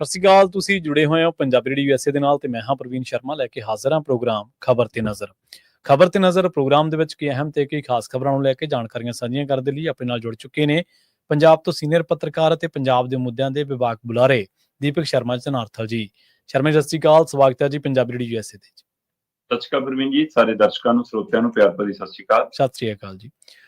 ਸਤਿ ਸ਼੍ਰੀ ਅਕਾਲ ਤੁਸੀਂ ਜੁੜੇ ਹੋਏ ਹੋ ਪੰਜਾਬੀ ਰੇਡੀਓ ਯੂਐਸਏ ਦੇ ਨਾਲ ਤੇ ਮੈਂ ਹਾਂ ਪ੍ਰਵੀਨ ਸ਼ਰਮਾ ਲੈ ਕੇ ਹਾਜ਼ਰ ਹਾਂ ਪ੍ਰੋਗਰਾਮ ਖਬਰ ਤੇ ਨਜ਼ਰ। ਖਬਰ ਤੇ ਨਜ਼ਰ ਪ੍ਰੋਗਰਾਮ ਦੇ ਵਿੱਚ ਕੀ ਅਹਿਮ ਤੇ ਕੀ ਖਾਸ ਖਬਰਾਂ ਨੂੰ ਲੈ ਕੇ ਜਾਣਕਾਰੀਆਂ ਸਾਂਝੀਆਂ ਕਰਨ ਦੇ ਲਈ ਆਪਣੇ ਨਾਲ ਜੁੜ ਚੁੱਕੇ ਨੇ ਪੰਜਾਬ ਤੋਂ ਸੀਨੀਅਰ ਪੱਤਰਕਾਰ ਅਤੇ ਪੰਜਾਬ ਦੇ ਮੁੱਦਿਆਂ ਦੇ ਵਿਭਾਗ ਬੁਲਾਰੇ ਦੀਪਕ ਸ਼ਰਮਾ ਜਨਾਰਥਲ ਜੀ। ਸ਼ਰਮਾ ਜੀ, ਸਤਿ ਸ਼੍ਰੀ ਅਕਾਲ ਸਵਾਗਤ ਹੈ ਜੀ ਪੰਜਾਬੀ ਰੇਡੀਓ ਯੂਐਸਏ ਤੇ ਸਤਿ ਸ਼੍ਰੀ ਅਕਾਲ ਪ੍ਰਵੀਨ ਜੀ ਸਾਰੇ ਦਰਸ਼ਕਾਂ ਨੂੰ ਸਰੋਤਿਆਂ ਨੂੰ ਪਿਆਰ ਭਰੀ ਸਤਿ ਸ਼੍ਰੀ ਅਕਾਲ। ਸਤਿ ਸ਼੍ਰੀ ਅਕਾਲ ਜੀ।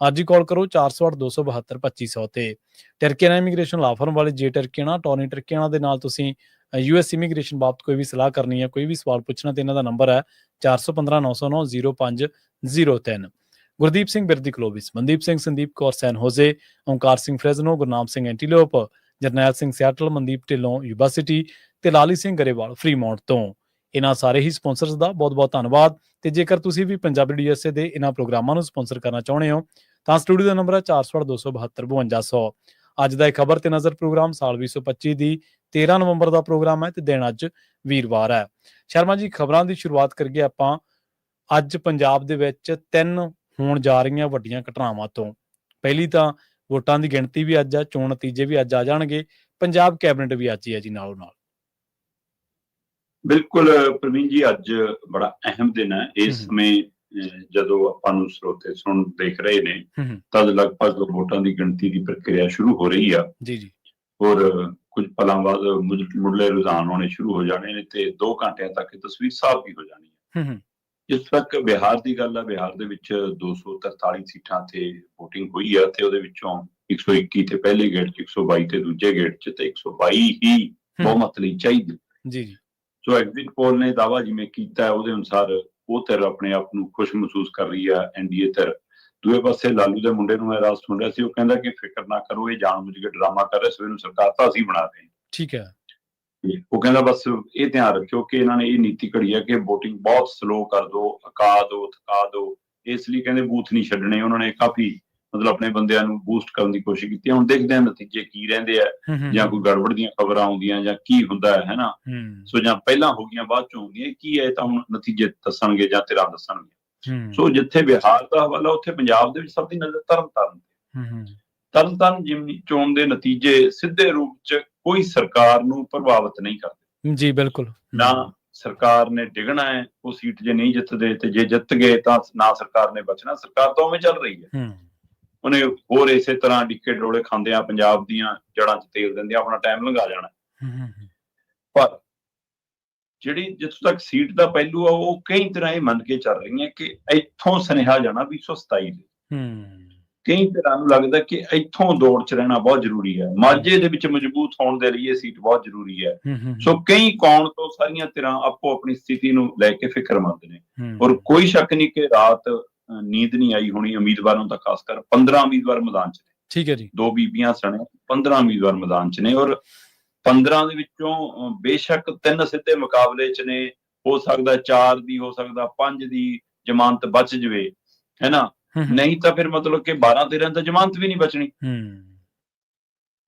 ਅੱਜ ਹੀ ਕਾਲ ਕਰੋ 4827272500 ਤੇ। ਟਰਕੀਆਨਾ ਇਮੀਗ੍ਰੇਸ਼ਨ ਲਾ ਵਾਲੇ ਜੇ ਟਰਕੀਆਨਾ ਟੋਨੀ ਟਰਕੀਆਨਾ ਦੇ ਨਾਲ ਤੁਸੀਂ ਯੂਐਸ ਇਮੀਗ੍ਰੇਸ਼ਨ ਬਾਬਤ ਕੋਈ ਵੀ ਸਲਾਹ ਕਰਨੀ ਹੈ, ਕੋਈ ਵੀ ਸਵਾਲ ਪੁੱਛਣਾ ਤੇ ਇਹਨਾਂ ਦਾ ਨੰਬਰ ਹੈ 4159090503 Gurdeep Singh Birdi Clovis, Mandeep Singh, Sandeep Kaur, San Jose, Omkar Singh Fresno, Gurnam Singh Antelope, Jarnail Singh Seattle, Mandeep Dhillon university ਤੇ ਲਾਲੀ ਸਿੰਘ ਗਰੇਵਾਲ, ਫਰੀਮੌਂਟ ਤੋਂ। ਇਹਨਾਂ ਸਾਰੇ ਹੀ ਸਪਾਂਸਰਸ ਦਾ ਬਹੁਤ-ਬਹੁਤ ਧੰਨਵਾਦ ਤੇ ਜੇਕਰ ਤੁਸੀਂ ਵੀ ਪੰਜਾਬੀ ਡੀਐਸਏ ਦੇ ਇਹਨਾਂ ਪ੍ਰੋਗਰਾਮਾਂ ਨੂੰ ਸਪਾਂਸਰ ਕਰਨਾ ਚਾਹੁੰਦੇ ਹੋ ਤਾਂ ਸਟੂਡੀਓ ਦਾ ਨੰਬਰ ਹੈ 4027725200 ਅੱਜ ਦਾ ਇਹ ਖਬਰ ਤੇ ਨਜ਼ਰ ਪ੍ਰੋਗਰਾਮ ਸਾਲ 2025 ਦੀ 13 ਨਵੰਬਰ ਦਾ ਪ੍ਰੋਗਰਾਮ ਹੈ ਤੇ ਦਿਨ ਅੱਜ ਵੀਰਵਾਰ ਹੈ। ਸ਼ਰਮਾ ਜੀ ਖਬਰਾਂ ਦੀ ਸ਼ੁਰੂਆਤ ਕਰੀਏ ਆਪਾਂ। ਅੱਜ ਪੰਜਾਬ ਦੇ ਵਿੱਚ ਤਿੰਨ ਹੋਣ ਜਾ ਰਹੀਆਂ ਵੱਡੀਆਂ ਘਟਨਾਵਾਂ ਤੋਂ। ਪਹਿਲੀ ਤਾਂ ਵੋਟਾਂ ਦੀ ਗਿਣਤੀ ਵੀ ਅੱਜ ਆ ਚੋਣ ਨਤੀਜੇ ਵੀ ਅੱਜ ਆ ਜਾਣਗੇ। ਪੰਜਾਬ ਕੈਬਨਿਟ ਵੀ ਅੱਜ ਹੀ ਹੈ ਜੀ ਨਾਲੋਂ ਨਾਲ ਬਿਲਕੁਲ ਪ੍ਰਵੀਨ ਜੀ ਅੱਜ ਬੜਾ ਅਹਿਮ ਦਿਨ ਹੈ। ਇਸ। ਸਮੇਂ ਜਦੋਂ ਆਪਾਂ ਨੂੰ ਸਰੋਤੇ ਸੁਣ ਦੇਖ ਰਹੇ ਨੇ ਤਦ ਲਗਭਗ ਵੋਟਾਂ ਦੀ ਗਿਣਤੀ ਦੀ ਪ੍ਰਕਿਰਿਆ ਸ਼ੁਰੂ ਹੋ ਰਹੀ ਆ। ਜੀ ਜੀ। ਔਰ ਕੁਝ ਪਲਾਂ ਬਾਅਦ ਮੁੱਢ- ਮੁੱਢਲੇ ਰੁਝਾਨ ਹੋਣੇ ਸ਼ੁਰੂ ਹੋ ਜਾਣੇ ਨੇ ਤੇ 2 ਘੰਟਿਆਂ ਤੱਕ ਇਹ ਤਸਵੀਰ ਸਾਫ਼ ਵੀ ਹੋ ਜਾਣੀ ਹੈ ਹੂੰ ਹੂੰ। ਜਿਸ ਤੱਕ ਬਿਹਾਰ ਦੀ ਗੱਲ ਹੈ ਬਿਹਾਰ ਦੇ ਵਿੱਚ 243 ਸੀਟਾਂ ਤੇ VOTING ਹੋਈ ਆ ਤੇ ਉਹਦੇ ਵਿੱਚੋਂ 121 ਤੇ ਪਹਿਲੇ ਗੇੜ 'ਚ 122 ਤੇ ਦੂਜੇ ਗੇੜ 'ਚ ਤੇ 122 ਹੀ ਬਹੁਮਤ ਲਈ ਚਾਹੀਦੀ। ਜੀ ਜੀ। ਸੋ ਐਗਜ਼ਿਟ ਪੋਲ ਨੇ ਦਾਵਾ ਜਿਵੇਂ ਕੀਤਾ ਉਹਦੇ ਅਨੁਸਾਰ ਉਹ ਧਿਰ ਆਪਣੇ ਆਪ ਨੂੰ ਖੁਸ਼ ਮਹਿਸੂਸ ਕਰ ਰਹੀ ਹੈ ਐਨਡੀਏ ਧਿਰ। ਦੂਏ ਪਾਸੇ ਲਾਲੂ ਦੇ ਮੁੰਡੇ ਨੂੰ ਮੈਂ ਰਾਸ ਸੁਣ ਰਿਹਾ ਸੀ ਉਹ ਕਹਿੰਦਾ ਕਿ ਫਿਕਰ ਨਾ ਕਰੋ ਇਹ ਜਾਣਬੁੱਝ ਕੇ ਡਰਾਮਾ ਕਰ ਰਹੇ ਸੋ ਇਹਨੂੰ ਸਰਕਾਰ ਤਾਂ ਅਸੀਂ ਬਣਾ ਰਹੇ ਹਾਂ। ਠੀਕ ਹੈ। ਉਹ ਕਹਿੰਦਾ ਬਸ ਇਹ ਧਿਆਨ ਰੱਖਿਓ ਕਿ ਇਹਨਾਂ ਨੇ ਇਹ ਨੀਤੀ ਘੜੀ ਹੈ ਕਿ VOTING ਬਹੁਤ ਸਲੋ ਕਰ ਦਿਓ ਅਕਾ ਦਿਓ ਥਕਾ ਦਿਓ। ਇਸ ਲਈ ਕਹਿੰਦੇ ਬੂਥ ਨਹੀਂ ਛੱਡਣੇ ਉਹਨਾਂ ਨੇ ਕਾਫੀ ਮਤਲਬ ਆਪਣੇ ਬੰਦਿਆਂ ਨੂੰ ਬੂਸਟ ਕਰਨ ਦੀ ਕੋਸ਼ਿਸ਼ ਕੀਤੀ। ਹੁਣ ਦੇਖਦੇ ਹਾਂ ਨਤੀਜੇ ਕੀ ਰਹਿੰਦੇ ਆ ਜਾਂ ਕੋਈ ਗੜਬੜ ਦੀਆਂ ਖਬਰਾਂ ਆਉਂਦੀਆਂ ਜਾਂ ਕੀ ਹੁੰਦਾ ਹੈ ਹੈਨਾ? ਸੋ ਜਾਂ ਪਹਿਲਾਂ ਹੋ ਗਈਆਂ ਬਾਅਦ ਚ ਹੁੰਦੀਆਂ ਕੀ ਹੈ ਤਾਂ ਹੁਣ ਨਤੀਜੇ ਦੱਸਣਗੇ ਜਾਂ ਤੇਰਾ ਦੱਸਣਗੇ? ਸੋ ਜਿੱਥੇ ਬਿਹਾਰ ਦਾ ਹਵਾਲਾ ਉੱਥੇ ਪੰਜਾਬ ਦੇ ਵਿੱਚ ਸਭ ਦੀ ਨਜ਼ਰ ਤਰਨ ਤਾਰਨ ਤੇ ਹੂੰ। ਹੂੰ ਤਰਨ ਤਾਰਨ ਜਿਮਨੀ ਚੋਣ ਦੇ ਨਤੀਜੇ ਸਿੱਧੇ ਰੂਪ ਚ ਕੋਈ ਸਰਕਾਰ ਨੂੰ ਪ੍ਰਭਾਵਿਤ ਨਹੀਂ ਕਰਦੇ। ਜੀ ਬਿਲਕੁਲ। ਨਾ ਸਰਕਾਰ ਨੇ ਡਿਗਣਾ ਹੈ ਉਹ ਸੀਟ ਜੇ ਨਹੀਂ ਜਿੱਤਦੇ ਤੇ ਜੇ ਜਿੱਤ ਗਏ ਤਾਂ ਨਾ ਸਰਕਾਰ ਨੇ ਬਚਣਾ। ਸਰਕਾਰ ਤਾਂ ਉਵੇਂ ਚੱਲ ਰਹੀ ਹੂੰ। ਉਹਨੇ ਹੋਰ ਇਸੇ ਤਰ੍ਹਾਂ ਡਿੱਕੇ ਡੋਲੇ ਖਾਂਦੇ ਆ ਪੰਜਾਬ ਦੀਆਂ ਜੜਾਂ 'ਚ ਤੇਲ ਦਿੰਦੇ ਆ ਆਪਣਾ ਟਾਈਮ ਲੰਘਾ ਜਾਣਾ। ਪਰ ਜਿਹੜੀ ਜਿੱਥੋਂ ਤੱਕ ਸੀਟ ਦਾ ਪਹਿਲੂ ਆ ਉਹ ਕਈ ਤਰ੍ਹਾਂ ਇਹ ਮੰਨ ਕੇ ਚੱਲ ਰਹੀਆਂ ਕਿ ਇੱਥੋਂ ਸੁਨੇਹਾ ਜਾਣਾ 227 ਦੇ ਹੂੰ ਕਈ ਤਰ੍ਹਾਂ ਨੂੰ ਲੱਗਦਾ ਕਿ ਇੱਥੋਂ ਦੌੜ 'ਚ ਰਹਿਣਾ ਬਹੁਤ ਜ਼ਰੂਰੀ ਹੈ। ਮਾਝੇ ਦੇ ਵਿੱਚ ਮਜ਼ਬੂਤ ਹੋਣ ਦੇ ਲਈ ਇਹ ਸੀਟ ਬਹੁਤ ਜ਼ਰੂਰੀ ਹੈ। ਸੋ ਕਈ ਕੌਣ ਤੋਂ ਸਾਰੀਆਂ ਤਰ੍ਹਾਂ ਆਪੋ ਆਪਣੀ ਸਥਿਤੀ ਨੂੰ ਲੈ ਕੇ ਫਿਕਰਮੰਦ ਨੇ। ਔਰ ਕੋਈ ਸ਼ੱਕ ਨਹੀਂ ਕਿ ਰਾਤ ਨੀਂਦ ਨਹੀਂ ਆਈ ਹੋਣੀ ਉਮੀਦਵਾਰਾਂ ਦਾ ਖਾਸ ਕਰ 15 ਉਮੀਦਵਾਰ ਮੈਦਾਨ 'ਚ ਨੇ। ਠੀਕ ਹੈ ਜੀ। ਦੋ ਬੀਬੀਆਂ ਸਣੇ 15 ਉਮੀਦਵਾਰ ਮੈਦਾਨ 'ਚ ਨੇ ਔਰ 15 ਦੇ ਵਿੱਚੋਂ ਬੇਸ਼ੱਕ ਤਿੰਨ ਸਿੱਧੇ ਮੁਕਾਬਲੇ 'ਚ ਨੇ ਹੋ ਸਕਦਾ ਚਾਰ ਦੀ ਹੋ ਸਕਦਾ ਪੰਜ ਦੀ ਜ਼ਮਾਨਤ ਬਚ ਜਵੇ ਹੈਨਾ? ਨਹੀਂ ਤਾਂ ਫਿਰ ਮਤਲਬ ਕਿ 12 13 ਤਾਂ ਜ਼ਮਾਨਤ ਵੀ ਨਹੀਂ ਬਚਣੀ। ਹੂੰ।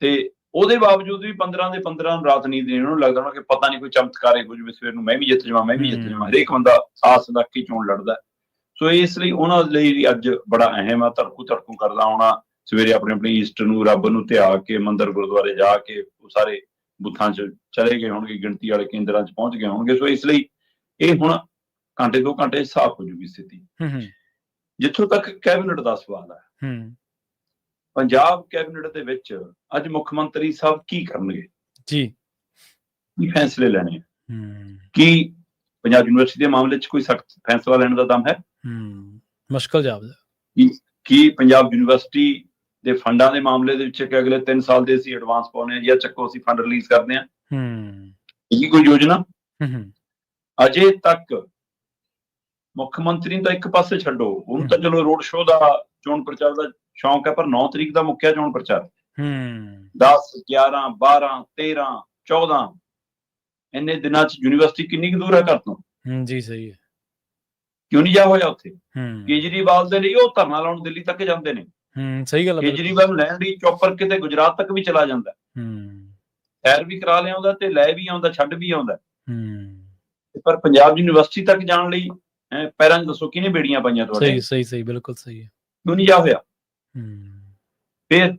ਤੇ ਉਹਦੇ ਬਾਵਜੂਦ ਵੀ 15 ਦੇ 15 ਨੂੰ ਰਾਤ ਨੀਂਦ ਨਹੀਂ ਉਹਨੂੰ ਲੱਗਦਾ ਹੋਣਾ ਕਿ ਪਤਾ ਨਹੀਂ ਕੋਈ ਚਮਤਕਾਰ ਹੋ ਜਵੇ ਸਵੇਰ ਨੂੰ ਮੈਂ ਵੀ ਜਿੱਤ ਜਾਵਾਂ ਮੈਂ ਵੀ ਜਿੱਤ। ਜਾਵਾਂ। ਹਰੇਕ ਬੰਦਾ ਆਸ ਰੱਖ ਕੇ ਚੋਣ ਲੜਦਾ। ਸੋ ਇਸ ਲਈ ਉਹਨਾਂ ਲਈ ਵੀ ਅੱਜ ਬੜਾ ਅਹਿਮ ਆ ਧੜਕੂ ਧੜਕੂ ਕਰਦਾ ਹੋਣਾ ਸਵੇਰੇ ਆਪਣੇ ਆਪਣੀ ਈਸਟ ਨੂੰ ਰੱਬ ਨੂੰ ਧਿਆ ਕੇ ਮੰਦਰ ਗੁਰਦੁਆਰੇ ਜਾ ਕੇ ਉਹ ਸਾਰੇ ਬੁੱਥਾਂ 'ਚ ਚਲੇ ਗਏ ਹੋਣਗੇ ਗਿਣਤੀ ਵਾਲੇ ਕੇਂਦਰਾਂ 'ਚ ਪਹੁੰਚ ਗਏ ਹੋਣਗੇ। ਸੋ ਇਸ ਲਈ ਇਹ ਹੁਣ ਘੰਟੇ ਦੋ ਘੰਟੇ ਸਾਫ਼ ਹੋ ਜੂਗੀ ਸਥਿਤੀ। ਹੂੰ ਜਿੱਥੋਂ ਤੱਕ ਕੈਬਨਿਟ ਦਾ ਸਵਾਲ ਹੈ ਹੂੰ। ਪੰਜਾਬ ਕੈਬਨਿਟ ਦੇ ਵਿੱਚ ਅੱਜ ਮੁੱਖ ਮੰਤਰੀ ਸਾਹਿਬ ਕੀ ਕਰਨਗੇ? ਜੀ। ਕੀ ਫੈਸਲੇ ਲੈਣੇ? ਹੂੰ। ਕੀ ਪੰਜਾਬ ਯੂਨੀਵਰਸਿਟੀ ਦੇ ਮਾਮਲੇ 'ਚ ਕੋਈ ਸਖਤ ਫੈਸਲਾ ਲੈਣ ਦਾ ਦਮ ਹੈ? ਹੂੰ ਮੁਸ਼ਕਲ ਜਾਪਦਾ ਕੀ ਪੰਜਾਬ ਯੂਨੀਵਰਸਿਟੀ ਦੇ ਫੰਡਾਂ ਦੇ ਮਾਮਲੇ ਦੇ ਵਿੱਚ ਕਿ ਅਗਲੇ 3 ਸਾਲ ਦੇ ਅਸੀਂ ਐਡਵਾਂਸ ਪਾਉਣੇ ਆ ਜਾਂ ਚੱਕੋ ਅਸੀਂ ਫੰਡ ਰਿਲੀਜ਼ ਕਰਦੇ ਆ ਹੂੰ। ਇਹ ਕੋਈ ਯੋਜਨਾ? ਹੂੰ ਅਜੇ ਤੱਕ ਮੁੱਖ ਮੰਤਰੀ ਨੂੰ ਤਾਂ ਇੱਕ ਪਾਸੇ ਛੱਡੋ। ਉਹਨੂੰ ਤਾਂ ਚਲੋ ਰੋਡ ਸ਼ੋਅ ਦਾ ਚੋਣ ਪ੍ਰਚਾਰ ਦਾ ਸ਼ੌਂਕ ਹੈ ਪਰ 9 ਤਰੀਕ ਦਾ ਮੁੱਖਿਆ ਚੋਣ ਪ੍ਰਚਾਰ। ਹੂੰ। 10 11 12 13 14 ਇੰਨੇ ਦਿਨਾਂ 'ਚ ਯੂਨੀਵਰਸਿਟੀ ਕਿੰਨੀ ਕੁ ਦੂਰ ਹੈ ਘਰ ਤੋਂ? ਹੂੰ ਜੀ ਸਹੀ ਹੈ। ਕਿਉਂ ਨਹੀਂ ਜਾ ਹੋਇਆ ਉੱਥੇ? ਹੂੰ। ਕੇਜਰੀਵਾਲ ਦੇ ਲਈ ਉਹ ਧਰਨਾ ਲਾਉਣ ਦਿੱਲੀ ਤੱਕ ਜਾਂਦੇ ਨੇ। ਹੂੰ ਸਹੀ ਗੱਲ ਹੈ। ਕੇਜਰੀਵਾਲ ਲੈਣ ਲਈ ਚੌਪਰ ਕਿਤੇ ਗੁਜਰਾਤ ਤੱਕ ਵੀ ਚਲਾ ਜਾਂਦਾ। ਹੂੰ। ਸੈਰ ਵੀ ਕਰਾ ਲਿਆਉਂਦਾ ਤੇ ਲੈ ਵੀ ਆਉਂਦਾ ਛੱਡ ਵੀ ਆਉਂਦਾ। ਹੂੰ। ਪਰ ਪੰਜਾਬ ਯੂਨੀਵਰਸਿਟੀ ਤੱਕ ਜਾਣ ਲਈ ਪੈਰਾਂ 'ਚ ਦੱਸੋ ਕਿਹਨੇ ਬੇੜੀਆਂ ਪਾਈਆਂ ਤੁਹਾਡੇ? ਸਹੀ ਸਹੀ ਸਹੀ ਬਿਲਕੁਲ ਸਹੀ ਹੈ। ਕਿਉਂ ਨਹੀਂ ਜਾ ਹੋਇਆ? ਹੂੰ। ਫਿਰ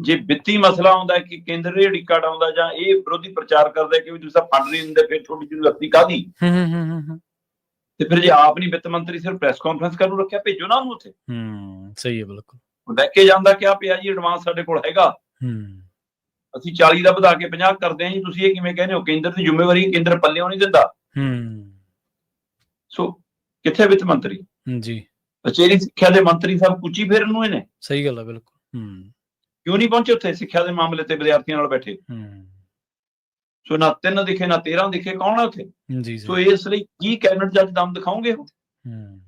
ਜੇ ਵਿੱਤੀ ਮਸਲਾ ਆਉਂਦਾ ਕਿ ਕੇਂਦਰ ਰੇੜੀ ਕਾਰਡ ਆਉਂਦਾ ਜਾਂ ਇਹ ਵਿਰੋਧੀ ਪ੍ਰਚਾਰ ਕਰਦੇ ਕਿ ਵੀ ਤੁਸੀਂ ਫੰਡ ਨਹੀਂ ਦਿੰਦੇ ਫਿਰ ਤੁਹਾਡੀ ਯੂਨੀਵਰਸਿਟੀ ਕਾਦੀ ਹੂੰ ਹੂੰ ਹੂੰ, ਹੂੰ ਹੂੰ। ਤੇ ਫਿਰ ਜੇ ਆਪ ਨਹੀਂ ਵਿੱਤ ਮੰਤਰੀ ਸਿਰਫ ਪ੍ਰੈਸ ਕਾਨਫਰੰਸ ਕਰਨ ਨੂੰ ਰੱਖਿਆ ਭੇਜੋ ਨਾ ਉਹਨੂੰ ਉੱਥੇ। ਹੂੰ ਸਹੀ ਹੈ ਬਿਲਕੁਲ। ਲੈ ਕੇ ਜਾਂਦਾ ਕਿ ਆ ਪਿਆ ਜੀ ਐਡਵਾਂਸ ਸਾਡੇ ਕੋਲ ਹੈਗਾ। ਹੂੰ। ਅਸੀਂ 40 ਦਾ ਵਧਾ ਕੇ 50 ਕਰਦੇ ਹਾਂ ਜੀ ਤੁਸੀਂ ਇਹ ਕਿਵੇਂ ਕਹਿੰਦੇ ਹੋ? ਕੇਂਦਰ ਦੀ ਜ਼ਿੰਮੇਵਾਰੀ ਕੇਂਦਰ ਪੱਲਿਓਂ ਨਹੀਂ ਦਿੰਦਾ। ਹੂੰ। ਸੋ ਕਿੱਥੇ ਵਿੱਤ ਮੰਤਰੀ? ਜੀ। ਕਚੇਰੀ ਸਿੱਖਿਆ ਦੇ ਮੰਤਰੀ ਸਾਹਿਬ ਕੁਚੀ ਫੇਰਨ ਨੂੰ ਇਹਨੇ। ਸਹੀ ਗੱਲ ਹੈ ਬਿਲਕੁਲ। ਹੂੰ। ਕਿਉਂ ਨਹੀਂ ਪਹੁੰਚੇ ਉੱਥੇ? ਸਿੱਖਿਆ ਦੇ ਮਾਮਲੇ ਤੇ ਵਿਦਿਆਰਥੀਆਂ ਨਾਲ ਬੈਠੇ। ਹੂੰ। ਸੋ ਨਾ ਤਿੰਨ ਦਿਖੇ ਨਾ 13 ਦਿਖੇ ਕੌਣ ਹੈ ਉੱਥੇ? ਜੀ ਸੋ ਇਸ ਲਈ ਕੀ ਕੈਬਨਿਟ ਜੱਜ ਦਮ ਦਿਖਾਓਗੇ ਉਹ? ਹੂੰ।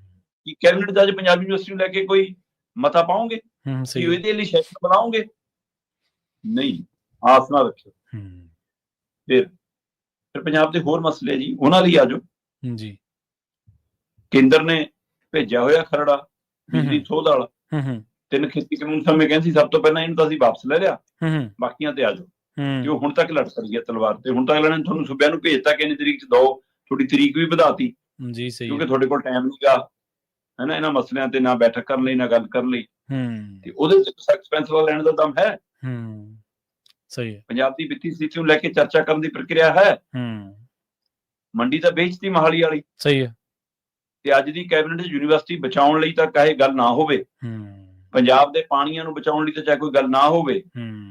ਕੀ ਕੈਬਨਿਟ ਜੱਜ ਪੰਜਾਬ ਯੂਨੀਵਰਸਿਟੀ ਨੂੰ ਲੈ ਕੇ ਕੋਈ ਮਤਾ ਪਾਉਂਗੇ ਹੂੰ ਕਿ। ਇਹਦੇ ਲਈ ਸੈਸ਼ਨ ਬਣਾਉਂਗੇ ਨਹੀਂ ਆਸ ਨਾ ਰੱਖਿਓ। ਹੂੰ। ਫਿਰ ਫਿਰ ਪੰਜਾਬ ਦੇ ਹੋਰ ਮਸਲੇ ਜੀ ਉਹਨਾਂ ਲਈ ਆਜੋ। ਜੀ। ਕੇਂਦਰ ਨੇ ਭੇਜਿਆ ਹੋਇਆ ਖਰੜਾ ਬਿਜਲੀ। ਸੋਧ ਵਾਲਾ। ਹੂੰ ਹੂੰ। ਤਿੰਨ ਖੇਤੀ ਕਾਨੂੰਨ ਸਮੇਂ ਕਹਿੰਦੀ ਸਭ ਤੋਂ ਪਹਿਲਾਂ ਇਹਨੂੰ ਤਾਂ ਅਸੀਂ ਵਾਪਸ ਲੈ ਲਿਆ। ਹੂੰ ਬਾਕੀਆਂ ਤੇ ਹੂੰ। ਕਿ ਉਹ ਹੁਣ ਤੱਕ ਲੜ ਸਕਦੀ ਹੈ ਤਲਵਾਰ ਤੇ। ਹੁਣ ਤੱਕ ਨੇ ਤੁਹਾਨੂੰ ਸੂਬਿਆਂ ਨੂੰ ਭੇਜਤਾ ਕਿ ਇੰਨੀ ਤਰੀਕ ਚ ਦੋ ਤੁਹਾਡੀ ਤਰੀਕ ਵੀ ਵਧਾਤੀ ਜੀ ਸਹੀ ਕਿਉਂਕਿ ਤੁਹਾਡੇ ਕੋਲ ਟਾਈਮ ਨਹੀਂਗਾ ਹੈਨਾ ਇਹਨਾਂ ਮਸਲਿਆਂ ਤੇ ਨਾ ਬੈਠਕ ਕਰਨ ਲਈ ਨਾ ਗੱਲ ਕਰਨ ਲਈ। ਹੂੰ। ਤੇ ਉਹਦੇ ਵਿੱਚ ਸਖਤ ਫੈਸਲਾ ਲੈਣ ਦਾ ਦਮ ਹੈ। ਹੂੰ। ਸਹੀ ਹੈ। ਪੰਜਾਬ ਦੀ ਵਿੱਤੀ ਸਥਿਤੀ ਨੂੰ ਲੈ ਕੇ ਚਰਚਾ ਕਰਨ ਦੀ ਪ੍ਰਕਿਰਿਆ ਹੈ। ਹੂੰ। ਮੰਡੀ ਤਾਂ ਵੇਚਤੀ ਮਹਾਲੀ ਵਾਲੀ। ਸਹੀ ਹੈ। ਤੇ ਅੱਜ ਦੀ ਕੈਬਨਿਟ ਯੂਨੀਵਰਸਿਟੀ ਬਚਾਉਣ ਲਈ ਤਾਂ ਕਹੇ ਗੱਲ ਨਾ ਹੋਵੇ। ਹੂੰ। ਪੰਜਾਬ ਦੇ ਪਾਣੀਆਂ ਨੂੰ ਬਚਾਉਣ ਲਈ ਤਾਂ ਚਾਹੇ ਕੋਈ ਗੱਲ ਨਾ ਹੋਵੇ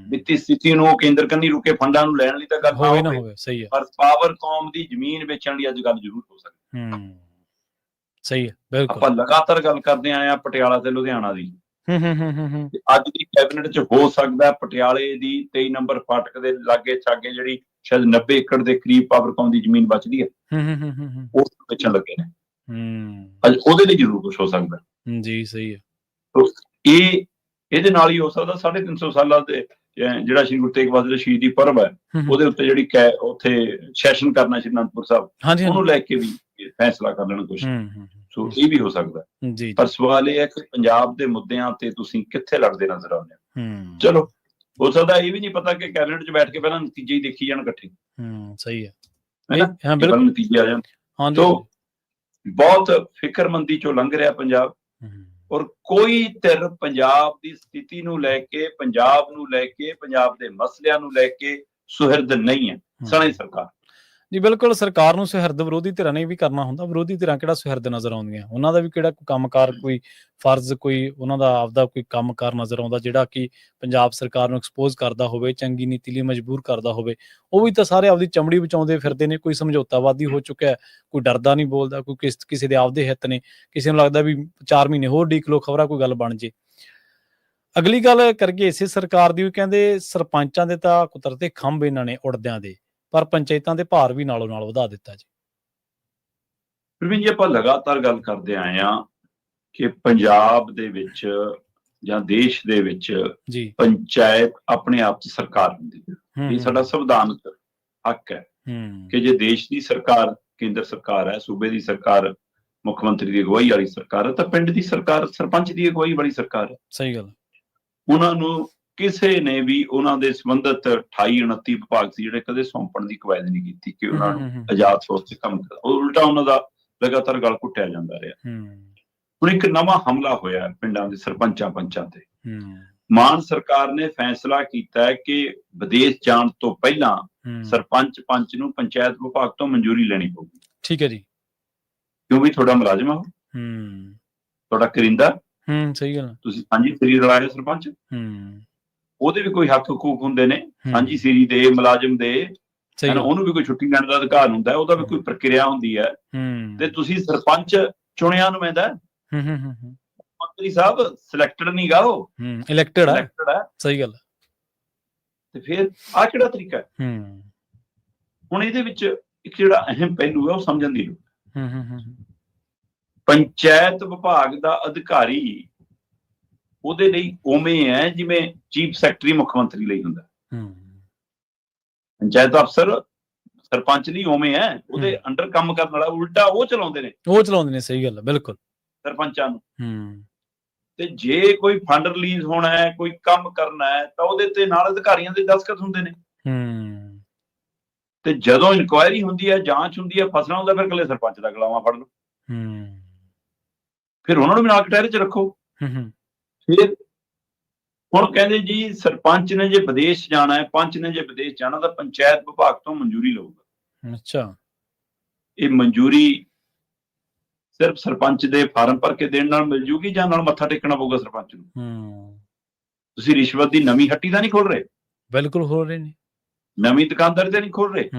ਵਿੱਤੀ ਸਥਿਤੀ ਨੂੰ ਕੇਂਦਰ ਕੰਨੀ ਰੁਕੇ ਫੰਡਾਂ ਨੂੰ ਲੈਣ ਲਈ ਤਾਂ ਗੱਲ ਨਾ ਹੋਵੇ ਨਾ ਹੋਵੇ। ਹੋਵੇ ਸਹੀ ਹੈ। ਪਰ ਪਾਵਰ ਕੌਮ ਦੀ ਜ਼ਮੀਨ ਵੇਚਣ ਦੀ ਅੱਜ ਗੱਲ ਜ਼ਰੂਰ ਹੋ ਸਕਦੀ। ਹੂੰ ਸਹੀ ਹੈ ਬਿਲਕੁਲ। ਆਪਾਂ ਲਗਾਤਾਰ ਗੱਲ ਕਰਦੇ ਆਏ ਆ ਪਟਿਆਲਾ ਤੇ ਲੁਧਿਆਣਾ ਦੀ। ਹੂੰ ਹੂੰ ਹੂੰ ਅੱਜ ਦੀ ਕੈਬਨਿਟ 'ਚ ਹੋ ਸਕਦਾ ਪਟਿਆਲੇ ਦੀ 23 ਨੰਬਰ ਫਾਟਕ ਦੇ ਲਾਗੇ ਛਾਗੇ ਜਿਹੜੀ ਸ਼ਾਇਦ 90 ਏਕੜ ਦੇ ਕਰੀਬ ਪਾਵਰ ਕੌਮ ਦੀ ਜ਼ਮੀਨ ਬਚਦੀ ਹੈ। ਹੂੰ ਹੂੰ ਹੂੰ ਹੂੰ ਉਹ ਵੇਚਣ ਲੱਗੇ ਨੇ। ਹੂੰ। ਅੱਜ ਉਹਦੇ ਲਈ ਜ਼ਰੂਰ ਕੁਝ ਹੋ ਸਕਦਾ। ਜੀ ਸਹੀ ਹੈ। ਇਹ ਇਹਦੇ ਨਾਲ ਹੀ ਹੋ ਸਕਦਾ 350 ਸਾਲਾਂ ਦੇ ਜਿਹੜਾ ਸ਼੍ਰੀ ਗੁਰੂ ਤੇਗ ਬਹਾਦਰ ਸ਼ਹੀਦੀ ਪਰਵ ਹੈ ਹੂੰ, ਹੂੰ। ਉਹਦੇ ਉੱਤੇ ਜਿਹੜੀ ਉੱਥੇ ਸੈਸ਼ਨ ਕਰਨਾ ਸ਼੍ਰੀ ਅਨੰਦਪੁਰ ਸਾਹਿਬ ਉਹਨੂੰ ਲੈ ਕੇ ਵੀ ਫੈਸਲਾ ਕਰ ਲੈਣਾ ਕੁਝ ਹੂੰ ਹੂੰ ਸੋ ਇਹ ਵੀ ਹੋ ਸਕਦਾ। ਹੂੰ, ਜੀ। ਪਰ ਸਵਾਲ ਇਹ ਹੈ ਕਿ ਪੰਜਾਬ ਦੇ ਮੁੱਦਿਆਂ ਤੇ ਤੁਸੀਂ ਕਿੱਥੇ ਲੜਦੇ ਨਜ਼ਰ ਆਉਂਦੇ ਹੋ? ਹੂੰ ਚਲੋ ਹੋ ਸਕਦਾ ਇਹ ਵੀ ਨਹੀਂ ਪਤਾ ਕਿ ਕੈਬਨਿਟ 'ਚ ਬੈਠ ਕੇ ਪਹਿਲਾਂ ਨਤੀਜੇ ਹੀ ਦੇਖੀ ਜਾਣ ਇਕੱਠੇ। ਹੂੰ ਸਹੀ ਹੈ। ਹਾਂ ਬਿਲਕੁਲ। ਨਤੀਜੇ ਆ ਜਾਣ। ਹਾਂਜੀ। ਤੋ ਬਹੁਤ ਫਿਕਰਮੰਦੀ ਚੋਂ ਲੰਘ ਰਿਹਾ ਪੰਜਾਬ। ਹੂੰ, ਔਰ ਕੋਈ ਧਿਰ ਪੰਜਾਬ ਦੀ ਸਥਿਤੀ ਨੂੰ ਲੈ ਕੇ ਪੰਜਾਬ ਨੂੰ ਲੈ ਕੇ ਪੰਜਾਬ ਦੇ ਮਸਲਿਆਂ ਨੂੰ ਲੈ ਕੇ ਸੁਹਿਰਦ ਨਹੀਂ ਹੈ ਸਣੇ ਸਰਕਾਰ। ਜੀ, ਬਿਲਕੁਲ ਸਰਕਾਰ ਨੂੰ ਸੁਹਿਰਦ ਵਿਰੋਧੀ ਧਿਰਾਂ ਨੇ ਵੀ ਕਰਨਾ ਹੁੰਦਾ, ਵਿਰੋਧੀ ਧਿਰਾਂ ਕਿਹੜਾ ਸੁਹਿਰਦ ਨਜ਼ਰ ਆਉਂਦੀਆਂ? ਉਹਨਾਂ ਦਾ ਵੀ ਕਿਹੜਾ ਕੋਈ ਕੰਮਕਾਰ, ਕੋਈ ਫਰਜ਼, ਕੋਈ ਉਹਨਾਂ ਦਾ ਆਪਦਾ ਕੋਈ ਕੰਮਕਾਰ ਨਜ਼ਰ ਆਉਂਦਾ, ਜਿਹੜਾ ਕਿ ਪੰਜਾਬ ਸਰਕਾਰ ਨੂੰ ਐਕਸਪੋਜ਼ ਕਰਦਾ ਹੋਵੇ, ਚੰਗੀ ਨੀਤੀ ਲਈ ਮਜਬੂਰ ਕਰਦਾ ਹੋਵੇ? ਉਹ ਵੀ ਤਾਂ ਸਾਰੇ ਆਪਦੀ ਚਮੜੀ ਬਚਾਉਂਦੇ ਫਿਰਦੇ ਨੇ, ਕੋਈ ਸਮਝੌਤਾਵਾਦੀ ਹੋ ਚੁੱਕਿਆ ਕੋਈ ਡਰਦਾ ਨਹੀਂ ਬੋਲਦਾ, ਕੋਈ ਕਿਸ, ਕਿਸੇ ਦੇ ਆਪਦੇ ਹਿੱਤ ਨੇ, ਕਿਸੇ ਨੂੰ ਲੱਗਦਾ ਵੀ 4 ਮਹੀਨੇ ਹੋਰ ਡੀਕ ਲੋ ਖਬਰਾਂ ਕੋਈ ਗੱਲ ਬਣ ਜੇ। ਅਗਲੀ ਗੱਲ ਕਰੀਏ, ਇਸੇ ਸਰਕਾਰ ਦੀ ਵੀ ਕਹਿੰਦੇ ਸਰਪੰਚਾਂ ਦੇ ਤਾਂ ਕੁਦਰਤੇ ਖੰਭ ਇਹਨਾਂ ਨੇ ਉੜਦਿਆਂ ਦੇ। ਪਰ ਪੰਚਾਇਤਾਂ ਦੇ ਭਾਰ ਵੀ ਨਾਲੋਂ ਨਾਲ ਵਧਾ ਦਿੱਤਾ ਜੀ। ਪ੍ਰਵੀਨ ਜੀ ਆਪਾਂ ਲਗਾਤਾਰ ਗੱਲ ਕਰਦੇ ਆਏ ਆ ਕਿ ਪੰਜਾਬ ਦੇ ਵਿੱਚ ਜਾਂ ਦੇਸ਼ ਦੇ ਵਿੱਚ ਜੀ। ਪੰਚਾਇਤ ਆਪਣੇ ਆਪ 'ਚ ਸਰਕਾਰ ਹੁੰਦੀ ਹੈ। ਇਹ ਸਾਡਾ ਸੰਵਿਧਾਨਕ ਹੱਕ ਹੂੰ ਕਿ ਜੇ ਦੇਸ਼ ਦੀ ਸਰਕਾਰ ਕੇਂਦਰ ਸਰਕਾਰ ਹੈ ਸੂਬੇ ਦੀ ਸਰਕਾਰ ਮੁੱਖ ਮੰਤਰੀ ਦੀ ਅਗਵਾਈ ਵਾਲੀ ਸਰਕਾਰ ਹੈ ਤਾਂ ਪਿੰਡ ਦੀ ਸਰਕਾਰ ਸਰਪੰਚ ਦੀ ਅਗਵਾਈ ਵਾਲੀ ਸਰਕਾਰ ਹੈ। ਸਹੀ ਗੱਲ ਉਹਨਾਂ ਨੂੰ ਕਿਸੇ ਨੇ ਵੀ ਉਹਨਾਂ ਦੇ ਸੰਬੰਧਿਤ 28 29 ਵਿਭਾਗ ਸੀ ਜਿਹੜੇ ਕਦੇ ਸੌਂਪਣ ਦੀ ਕਵਾਇਦ ਨਹੀਂ ਕੀਤੀ ਕਿ ਉਹਨਾਂ ਨੂੰ ਆਜ਼ਾਦ ਸੋਚ ਤੇ ਕੰਮ ਕਰ ਉਲਟਾ ਉਹਨਾਂ ਦਾ ਲਗਾਤਾਰ ਗਲ ਘੁੱਟਿਆ ਜਾਂਦਾ ਰਿਹਾ। ਹੂੰ। ਹੁਣ ਇੱਕ ਨਵਾਂ ਹਮਲਾ ਹੋਇਆ ਪਿੰਡਾਂ ਦੇ ਸਰਪੰਚਾਂ ਪੰਚਾਂ ਤੇ। ਹੂੰ। ਮਾਨ ਸਰਕਾਰ ਨੇ ਫੈਸਲਾ ਕੀਤਾ ਹੈ ਕਿ ਵਿਦੇਸ਼ ਜਾਣ ਤੋਂ ਪਹਿਲਾਂ ਸਰਪੰਚ ਪੰਚ ਨੂੰ ਪੰਚਾਇਤ ਵਿਭਾਗ ਤੋਂ ਮਨਜ਼ੂਰੀ ਲੈਣੀ ਪਊਗੀ। ਠੀਕ ਹੈ ਜੀ। ਕਿਉਂ ਵੀ ਤੁਹਾਡਾ ਮੁਲਾਜ਼ਮ ਆ ਹੂੰ। ਤੁਹਾਡਾ ਕਰਿੰਦਾ? ਹੂੰ ਸਹੀ ਗੱਲ। ਤੁਸੀਂ ਸਾਂਝੀ ਸਿਰੀ ਰਲਾਏ ਹੋ ਸਰਪੰਚ? ਹੂੰ। ਉਹਦੇ ਵੀ ਕੋਈ ਹੱਕ ਹਕੂਕ ਹੁੰਦੇ ਨੇ। ਸਾਂਝੀ ਸਿਰੀ ਦੇ ਮੁਲਾਜ਼ਮ ਦੇ। ਸਹੀ ਉਹਨੂੰ ਵੀ ਕੋਈ ਛੁੱਟੀ ਲੈਣ ਦਾ ਅਧਿਕਾਰ ਹੁੰਦਾ ਹੈ ਉਹਦਾ ਵੀ ਕੋਈ ਪ੍ਰਕਿਰਿਆ ਹੁੰਦੀ ਹੈ। ਤੇ ਤੁਸੀਂ ਸਰਪੰਚ ਚੁਣਿਆ ਨੁਮਾਇੰਦਾ ਹੈ। ਹੂੰ ਹੂੰ ਮੰਤਰੀ ਸਾਹਿਬ ਸਿਲੈਕਟਡ ਨਹੀਂਗਾ ਉਹ। ਹੂੰ ਇਲੈਕਟਡ ਹੈ ਸਹੀ ਗੱਲ। ਤੇ ਫਿਰ ਆ ਕਿਹੜਾ ਤਰੀਕਾ ਹੈ? ਹੂੰ। ਹੁਣ ਇਹਦੇ ਵਿੱਚ ਇੱਕ ਜਿਹੜਾ ਅਹਿਮ ਪਹਿਲੂ ਹੈ ਉਹ ਸਮਝਣ ਦੀ ਲੋੜ ਹੂੰ ਹੂੰ ਹੂੰ, ਪੰਚਾਇਤ ਵਿਭਾਗ ਦਾ ਅਧਿਕਾਰੀ ਉਹਦੇ ਲਈ ਉਵੇਂ ਹੈ ਜਿਵੇਂ ਚੀਫ ਸੈਕਟਰੀ ਮੁੱਖ ਮੰਤਰੀ ਲਈ ਹੁੰਦਾ। ਹੂੰ। ਪੰਚਾਇਤ ਅਫਸਰ ਸਰਪੰਚ ਨਹੀਂ ਉਵੇਂ ਹੈ। ਉਹਦੇ। ਅੰਡਰ ਕੰਮ ਕਰਨ ਵਾਲਾ ਉਲਟਾ ਉਹ ਚਲਾਉਂਦੇ ਨੇ। ਉਹ ਚਲਾਉਂਦੇ ਨੇ ਸਹੀ ਗੱਲ ਹੈ ਬਿਲਕੁਲ। ਸਰਪੰਚਾਂ ਨੂੰ। ਹੂੰ। ਤੇ ਜੇ ਕੋਈ ਫੰਡ ਰਿਲੀਜ਼ ਹੋਣਾ ਹੈ ਕੋਈ ਕੰਮ ਕਰਨਾ ਹੈ ਤਾਂ ਉਹਦੇ ਤੇ ਨਾਲ ਅਧਿਕਾਰੀਆਂ ਦੇ ਦਸਤਖਤ ਹੁੰਦੇ ਨੇ। ਹੂੰ। ਤੇ ਜਦੋਂ ਇਨਕੁਆਇਰੀ ਹੁੰਦੀ ਹੈ ਜਾਂਚ ਹੁੰਦੀ ਹੈ ਫਸਣਾ ਹੁੰਦਾ ਫਿਰ ਇਕੱਲੇ ਸਰਪੰਚ ਦਾ ਗਲਾਵਾ ਫੜ ਲਓ। ਹੂੰ। ਫਿਰ ਉਹਨਾਂ ਨੂੰ ਵੀ ਨਾਲ ਕਟਹਿਰੇ 'ਚ ਰੱਖੋ। ਹੂੰ, ਹੂੰ। ਫਿਰ ਹੁਣ ਕਹਿੰਦੇ ਜੀ ਸਰਪੰਚ ਨੇ ਜੇ ਵਿਦੇਸ਼ ਜਾਣਾ ਹੈ ਪੰਚ ਨੇ ਜੇ ਵਿਦੇਸ਼ ਜਾਣਾ ਤਾਂ ਪੰਚਾਇਤ ਵਿਭਾਗ ਤੋਂ ਮਨਜ਼ੂਰੀ ਲਊਗਾ। ਅੱਛਾ। ਇਹ ਮਨਜ਼ੂਰੀ ਸਿਰਫ ਸਰਪੰਚ ਦੇ ਫਾਰਮ ਭਰ ਕੇ ਦੇਣ ਨਾਲ ਮਿਲ ਜੂਗੀ ਜਾਂ ਨਾਲ ਮੱਥਾ ਟੇਕਣਾ ਪਊਗਾ ਸਰਪੰਚ ਨੂੰ? ਹੂੰ। ਤੁਸੀਂ ਰਿਸ਼ਵਤ ਦੀ ਨਵੀਂ ਹੱਟੀ ਤਾਂ ਨਹੀਂ ਖੋਲ ਰਹੇ? ਬਿਲਕੁਲ ਹੋ ਰਹੇ ਨੇ। ਨਵੀਂ ਦੁਕਾਨਦਾਰੀ ਤਾਂ ਨਹੀਂ ਖੋਲ ਰਹੇ।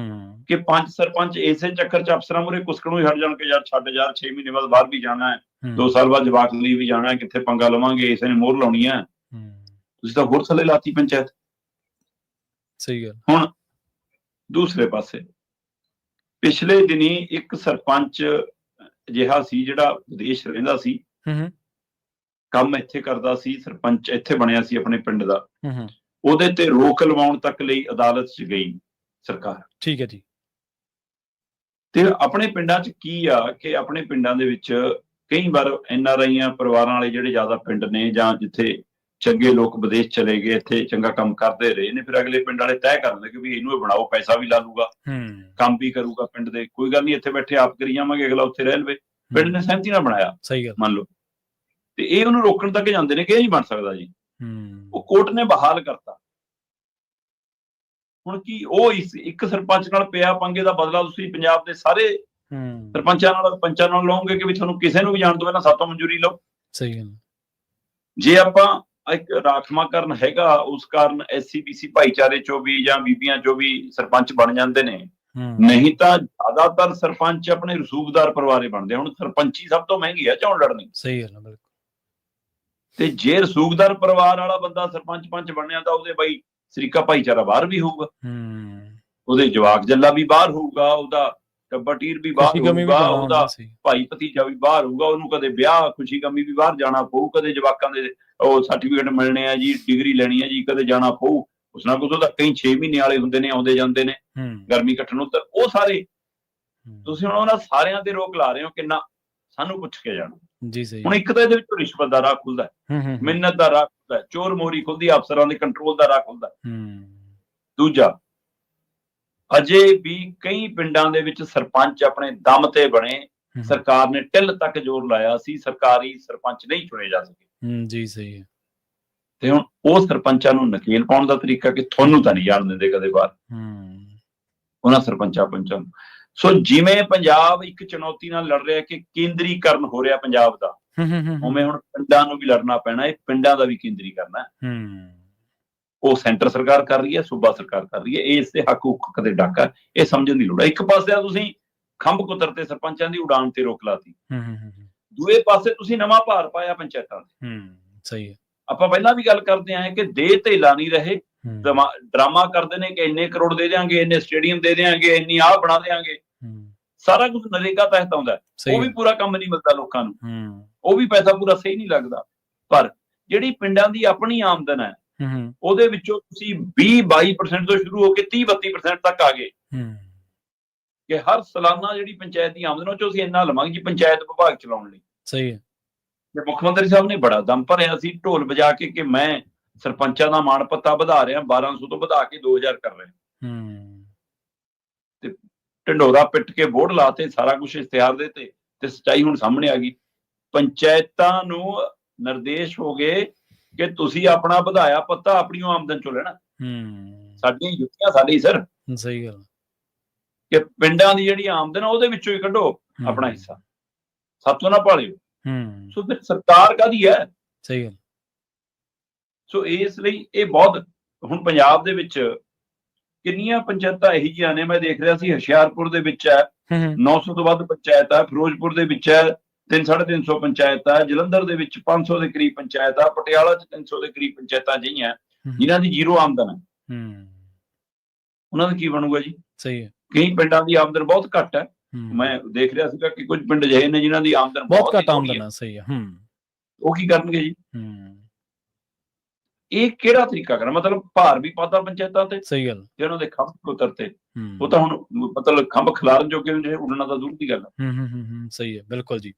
ਕਿ ਪੰਜ ਸਰਪੰਚ ਇਸੇ ਚੱਕਰ 'ਚ ਅਫਸਰਾਂ ਮੁਰੇ ਕੁਸਕਣੋਂ ਹੀ ਹਟ ਜਾਣ ਕਿ ਯਾਰ ਛੱਡ ਯਾਰ 6 ਮਹੀਨੇ ਬਾਅਦ ਬਾਹਰ ਵੀ ਜਾਣਾ ਹੈ। ਹੂੰ, 2 ਸਾਲ ਬਾਅਦ ਜਵਾਕ ਲਈ ਵੀ ਜਾਣਾ ਹੈ ਕਿੱਥੇ ਪੰਗਾ ਲਵਾਂਗੇ ਇਸੇ ਨੇ ਮੋਹਰ ਲਾਉਣੀ ਹੈ। ਤੁਸੀਂ ਤਾਂ ਹੋਰ ਥੱਲੇ ਲਾਤੀ ਪੰਚਾਇਤ। ਸਹੀ ਗੱਲ। ਹੁਣ ਦੂਸਰੇ ਪਾਸੇ ਪਿਛਲੇ ਦਿਨੀ ਇੱਕ ਸਰਪੰਚ ਅਜਿਹਾ ਸੀ ਜਿਹੜਾ ਵਿਦੇਸ਼ ਰਹਿੰਦਾ ਸੀ। ਹੂੰ ਹੂੰ। ਕੰਮ ਇੱਥੇ ਕਰਦਾ ਸੀ ਸਰਪੰਚ ਇੱਥੇ ਬਣਿਆ ਸੀ ਆਪਣੇ ਪਿੰਡ ਦਾ। ਹੂੰ, ਹੂੰ। ਉਹਦੇ ਤੇ ਰੋਕ ਲਵਾਉਣ ਤੱਕ ਲਈ ਅਦਾਲਤ 'ਚ ਗਈ ਸਰਕਾਰ। ਠੀਕ ਹੈ ਜੀ। ਤੇ ਆਪਣੇ ਪਿੰਡਾਂ 'ਚ ਕੀ ਆ ਕਿ ਆਪਣੇ ਪਿੰਡਾਂ ਦੇ ਵਿੱਚ ਕਈ ਵਾਰ ਐਨ ਆਰ ਆਈਆਂ ਪਰਿਵਾਰਾਂ ਵਾਲੇ ਜਿਹੜੇ ਜ਼ਿਆਦਾ ਪਿੰਡ ਨੇ ਜਾਂ ਜਿੱਥੇ ਚੰਗੇ ਲੋਕ ਵਿਦੇਸ਼ ਚਲੇ ਗਏ ਇੱਥੇ ਚੰਗਾ ਕੰਮ ਕਰਦੇ ਰਹੇ ਨੇ ਫਿਰ ਅਗਲੇ ਪਿੰਡ ਵਾਲੇ ਤੈਅ ਕਰ ਲੈਂਦੇ ਕਿ ਵੀ ਇਹਨੂੰ ਇਹ ਬਣਾਓ ਪੈਸਾ ਵੀ ਲਾ ਲੂਗਾ ਹੂੰ। ਕੰਮ ਵੀ ਕਰੂਗਾ ਪਿੰਡ ਦੇ। ਕੋਈ ਗੱਲ ਨਹੀਂ ਇੱਥੇ ਬੈਠੇ ਆਪ ਕਰੀ ਜਾਵਾਂਗੇ ਅਗਲਾ ਉੱਥੇ ਰਹਿ ਲਵੇ। ਪਿੰਡ ਨੇ ਸਹਿਮਤੀ ਨਾਲ ਬਣਾਇਆ ਸਹੀ ਗੱਲ। ਮੰਨ ਲਓ। ਤੇ ਇਹ ਉਹਨੂੰ ਰੋਕਣ ਤੱਕ ਜਾਂਦੇ ਨੇ ਕਿ ਇਹ ਨਹੀਂ ਬਣ ਸਕਦਾ ਜੀ। ਹੂੰ ਉਹ ਕੋਰਟ ਨੇ ਬਹਾਲ ਕਰਤਾ। ਹੁਣ ਕੀ ਉਹ ਇਸ ਇੱਕ ਸਰਪੰਚ ਨਾਲ ਪਿਆ ਪੰਗੇ ਦਾ ਬਦਲਾ ਤੁਸੀਂ ਪੰਜਾਬ ਦੇ ਸਾਰੇ ਹੂੰ। ਸਰਪੰਚਾਂ ਨਾਲ ਪੰਚਾਂ ਨਾਲ ਲਓਗੇ ਕਿ ਵੀ ਤੁਹਾਨੂੰ ਕਿਸੇ ਨੂੰ ਵੀ ਜਾਣ ਤੋਂ ਪਹਿਲਾਂ ਸਾਤੋਂ ਮਨਜ਼ੂਰੀ ਲਓ? ਸਹੀ ਗੱਲ। ਜੇ ਆਪਾਂ ਇੱਕ ਰਾਖਵਾਂਕਰਨ ਹੈਗਾ ਉਸ ਕਾਰਨ ਐਸਸੀਬੀਸੀ ਭਾਈਚਾਰੇ ਚੋਂ ਵੀ ਜਾਂ ਬੀਬੀਆਂ ਚੋਂ ਵੀ ਸਰਪੰਚ ਬਣ ਜਾਂਦੇ ਨੇ। ਨਹੀਂ ਤਾਂ ਜ਼ਿਆਦਾਤਰ ਸਰਪੰਚ ਆਪਣੇ ਰਸੂਖਦਾਰ ਪਰਿਵਾਰੇ ਬਣਦੇ। ਹੁਣ ਸਰਪੰਚੀ ਸਭ ਤੋਂ ਮਹਿੰਗੀ ਆ ਚੋਣ ਲੜਨੀ। ਸਹੀ ਹੈ ਬਿਲਕੁਲ। ਤੇ ਜੇ ਰਸੂਖਦਾਰ ਪਰਿਵਾਰ ਵਾਲਾ ਬੰਦਾ ਸਰਪੰਚ ਪੰਚ ਬਣਿਆ ਤਾਂ ਉਹਦੇ ਬਈ ਸਰੀਕਾ ਭਾਈਚਾਰਾ ਬਾਹਰ ਵੀ ਹੋਊਗਾ। ਹੂੰ। ਉਹਦੇ ਜਵਾਕ ਜੱਲਾ ਵੀ ਬਾਹਰ ਹੋਊਗਾ ਉਹਦਾ ਟੱਬਟੀਰ ਵੀ ਬਾਹਰ ਹੋਊਗਾ ਉਹਦਾ ਭਾਈ ਭਤੀਜਾ ਵੀ ਬਾਹਰ ਹੋਊਗਾ ਉਹਨੂੰ ਕਦੇ ਵਿਆਹ ਖੁਸ਼ੀ ਗਮੀ ਵੀ ਬਾਹਰ ਜਾਣਾ ਪਊ ਕਦੇ ਜਵਾਕਾਂ ਦੇ ਉਹ ਸਰਟੀਫਿਕੇਟ ਮਿਲਣੇ ਆ ਜੀ ਡਿਗਰੀ ਲੈਣੀ ਆ ਜੀ ਕਦੇ ਜਾਣਾ ਪਊ। ਉਸ ਨਾਲ ਕੁਝ ਉਹਦਾ ਕਈ 6 ਮਹੀਨੇ ਵਾਲੇ ਹੁੰਦੇ ਨੇ ਆਉਂਦੇ ਜਾਂਦੇ ਨੇ ਗਰਮੀ ਕੱਟਣ ਨੂੰ ਤਾਂ ਉਹ ਸਾਰੇ। ਤੁਸੀਂ ਹੁਣ ਉਹਨਾਂ ਸਾਰਿਆਂ ਤੇ ਰੋਕ ਲਾ ਰਹੇ ਹੋ ਕਿੰਨਾ? ਸਾਨੂੰ ਪੁੱਛ ਕੇ ਜਾਣਾ। ਜੀ ਸਹੀ। ਹੁਣ ਇੱਕ ਤਾਂ ਇਹਦੇ ਵਿੱਚ ਰਿਸ਼ਵਤ ਦਾ ਰਾਹ ਖੁੱਲਦਾ ਹੈ, ਮਿੰਨਤ ਦਾ ਰਾਹ ਖੁੱਲਦਾ ਹੈ, ਚੋਰ ਮੋਰੀ ਖੁੱਲਦੀ ਅਫਸਰਾਂ ਦੇ ਕੰਟਰੋਲ ਦਾ ਰਾਹ ਖੁੱਲਦਾ ਦੂਜਾ ਅਜੇ ਵੀ ਕਈ ਪਿੰਡਾਂ ਦੇ ਵਿੱਚ ਸਰਪੰਚ ਆਪਣੇ ਦਮ ਤੇ ਬਣੇ। ਸਰਕਾਰ ਨੇ ਟਿੱਲ ਤੱਕ ਜ਼ੋਰ ਲਾਇਆ ਸੀ ਸਰਕਾਰੀ ਸਰਪੰਚ ਨਹੀਂ ਚੁਣੇ ਜਾ ਸਕੇ। ਹੂੰ ਜੀ ਸਹੀ ਹੈ। ਤੇ ਹੁਣ ਉਹ ਸਰਪੰਚਾਂ ਨੂੰ ਨਕੇਲ ਪਾਉਣ ਦਾ ਤਰੀਕਾ ਕਿ ਤੁਹਾਨੂੰ ਤਾਂ ਨਹੀਂ ਜਾਣ ਦਿੰਦੇ ਕਦੇ ਬਾਹਰ। ਹੂੰ। ਉਹਨਾਂ ਸਰਪੰਚਾਂ ਪੰਚਾਂ ਨੂੰ। ਸੋ ਜਿਵੇਂ ਪੰਜਾਬ ਇੱਕ ਚੁਣੌਤੀ ਨਾਲ ਲੜ ਰਿਹਾ ਕਿ ਕੇਂਦਰੀਕਰਨ ਹੋ ਰਿਹਾ ਪੰਜਾਬ ਦਾ ਹੂੰ ਹੂੰ ਹੂੰ ਉਵੇਂ ਹੁਣ ਪਿੰਡਾਂ ਨੂੰ ਵੀ ਲੜਨਾ ਪੈਣਾ ਇਹ ਪਿੰਡਾਂ ਦਾ ਵੀ ਕੇਂਦਰੀਕਰਨ ਹੈ। ਹੂੰ। ਉਹ ਸੈਂਟਰ ਸਰਕਾਰ ਕਰ ਰਹੀ ਹੈ ਸੂਬਾ ਸਰਕਾਰ ਕਰ ਰਹੀ ਹੈ ਇਹ ਇਸ ਦੇ ਹੱਕ ਹੁੱਕ ਕਦੇ ਡਾਕਾ ਇਹ ਸਮਝਣ ਦੀ ਲੋੜ ਹੈ। ਇੱਕ ਪਾਸੇ ਆ ਤੁਸੀਂ ਖੰਭ ਕੁਤਰ ਤੇ ਸਰਪੰਚਾਂ ਦੀ ਉਡਾਨ ਤੇ ਰੋਕ ਲਾਤੀ। ਹੂੰ ਹੂੰ ਹੂੰ, ਦੂਏ ਪਾਸੇ ਤੁਸੀਂ ਨਵਾਂ ਭਾਰ ਪਾਇਆ ਪੰਚਾਇਤਾਂ ਤੇ। ਹੂੰ ਸਹੀ ਹੈ। ਆਪਾਂ ਪਹਿਲਾਂ ਵੀ ਗੱਲ ਕਰਦੇ ਆਏ ਕਿ ਦੇ ਧੇਲਾ ਨਹੀਂ ਰਹੇ ਡਰਾਮਾ ਕਰਦੇ ਨੇ ਕਿ ਇੰਨੇ ਕਰੋੜ ਦੇ ਦੇਾਂਗੇ ਇੰਨੇ ਸਟੇਡੀਅਮ ਦੇ ਦੇਾਂਗੇ ਇੰਨੀ ਆਹ ਬਣਾ ਦੇਾਂਗੇ ਸਾਰਾ ਕੁਝ ਨਰੇਗਾ ਤਹਿਤ ਆਉਂਦਾ ਉਹ ਵੀ। ਪੂਰਾ ਕੰਮ ਨਹੀਂ ਮਿਲਦਾ ਲੋਕਾਂ ਨੂੰ। ਉਹ ਵੀ ਪੈਸਾ ਪੂਰਾ ਸਹੀ ਨਹੀਂ ਲੱਗਦਾ। ਪਰ ਜਿਹੜੀ ਪਿੰਡਾਂ ਦੀ ਆਪਣੀ ਆਮਦਨ ਹੈ ਉਹਦੇ ਵਿੱਚੋਂ ਤੁਸੀਂ 20 22% ਤੋਂ ਸ਼ੁਰੂ ਹੋ ਕੇ 30 32% ਤੱਕ ਆ ਗਏ। ਕਿ ਹਰ ਸਾਲਾਨਾ ਜਿਹੜੀ ਪੰਚਾਇਤ ਦੀ ਆਮਦਨ ਉਹ ਚੋਂ ਅਸੀਂ ਇੰਨਾ ਲਵਾਂਗੇ ਜੀ ਪੰਚਾਇਤ ਵਿਭਾਗ ਚਲਾਉਣ ਲਈ। ਸਹੀ ਹੈ। ਤੇ ਮੁੱਖ ਮੰਤਰੀ ਸਾਹਿਬ ਨੇ ਬੜਾ ਦਮ ਭਰਿਆ ਸੀ ਢੋਲ ਵਜਾ ਕੇ ਕਿ ਮੈਂ ਸਰਪੰਚਾਂ ਦਾ ਮਾਣ ਪੱਤਾ ਵਧਾ ਰਿਹਾ 1200 ਤੋਂ ਵਧਾ ਕੇ 2000 ਕਰ ਰਿਹਾ। ਹੂੰ। ਢੰਡੋਰਾ ਪਿੱਟ ਕੇ ਬੋਰਡ ਲਾਤੇ ਸਾਰਾ ਕੁਝ ਇਸ਼ਤਿਹਾਰ ਦੇ ਤੇ ਤੇ ਸੱਚਾਈ ਹੁਣ ਸਾਹਮਣੇ ਆ ਗਈ। ਪੰਚਾਇਤਾਂ ਨੂੰ ਨਿਰਦੇਸ਼ ਹੋ ਗਏ ਕਿ ਤੁਸੀਂ ਆਪਣਾ ਵਧਾਇਆ ਪੱਤਾ ਆਪਣੀ ਆਮਦਨ ਚੋਂ ਲੈਣਾ। ਹੂੰ। ਸਾਡੀਆਂ ਜੁੱਤੀਆਂ ਸਾਡੇ ਹੀ ਸਰ। ਸਹੀ ਗੱਲ ਕਿ ਪਿੰਡਾਂ ਦੀ ਜਿਹੜੀ ਆਮਦਨ ਆ ਉਹਦੇ ਵਿੱਚੋਂ ਹੀ ਕੱਢੋ ਆਪਣਾ ਹਿੱਸਾ। ਸਾਤੋਂ ਨਾ ਭਾਲਿਓ। ਹੂੰ। ਸੋ ਫਿਰ ਸਰਕਾਰ ਕਾਦੀ ਹੈ? ਸਹੀ ਗੱਲ ਸੋ ਇਸ ਲਈ ਇਹ ਬਹੁਤ ਹੁਣ ਪੰਜਾਬ ਦੇ ਵਿੱਚ ਕਿੰਨੀਆਂ ਪੰਚਾਇਤਾਂ ਇਹੋ ਜਿਹੀਆਂ ਨੇ? ਮੈਂ ਦੇਖ ਰਿਹਾ ਸੀ ਹੁਸ਼ਿਆਰਪੁਰ ਦੇ ਵਿੱਚ ਹੈ ਹੂੰ ਹੂੰ। 900 ਤੋਂ ਵੱਧ ਪੰਚਾਇਤ ਹੈ ਫਿਰੋਜ਼ਪੁਰ ਦੇ ਵਿੱਚ ਹੈ 350 ਪੰਚਾਇਤ ਜਲੰਧਰ ਦੇ ਵਿੱਚ 500 ਦੇ ਕਰੀਬ ਪੰਚਾਇਤ ਪਟਿਆਲਾ 'ਚ 300 ਦੇ ਕਰੀਬ ਪੰਚਾਇਤਾਂ ਜਿਹੀਆਂ ਜਿਨ੍ਹਾਂ ਦੀ ਜ਼ੀਰੋ ਆਮਦਨ ਹੈ। ਹੂੰ। ਉਹਨਾਂ ਦਾ ਕੀ ਬਣੂਗਾ ਜੀ? ਸਹੀ ਹੈ। ਕਈ ਪਿੰਡਾਂ ਦੀ ਆਮਦਨ ਬਹੁਤ ਘੱਟ ਹੈ। ਮੈਂ ਦੇਖ ਰਿਹਾ ਸੀਗਾ ਕਿ ਕੁਝ ਪਿੰਡ ਅਜਿਹੇ ਨੇ ਜਿਨ੍ਹਾਂ ਦੀ ਆਮਦਨ ਬਹੁਤ ਘੱਟ ਆਮਦਨ ਹੈ। ਹੈ ਸਹੀ ਹੈ। ਹੂੰ। ਉਹ ਕੀ ਕਰਨਗੇ ਜੀ? ਹੂੰ। ਇਹ ਕਿਹੜਾ ਤਰੀਕਾ ਕਰਨਾ ਮਤਲਬ ਭਾਰ ਵੀ ਪਾਤਾ ਪੰਚਾਇਤਾਂ ਤੇ ਸਹੀ ਗੱਲ। ਤੇ ਉਹਨਾਂ ਦੇ ਖੰਭ ਉਤਰਤੇ ਉਹ ਤਾਂ ਹੁਣ ਮਤਲਬ ਖੰਭ ਖਿਲਾਰਨ ਜੋਗੇ ਹੁੰਦੇ ਉਹਨਾਂ ਦਾ ਦੂਰ ਦੀ ਗੱਲ। ਹੂੰ ਹੂੰ ਹੂੰ ਹੂੰ ਸਹੀ ਹੈ ਬਿਲਕੁਲ ਜੀ।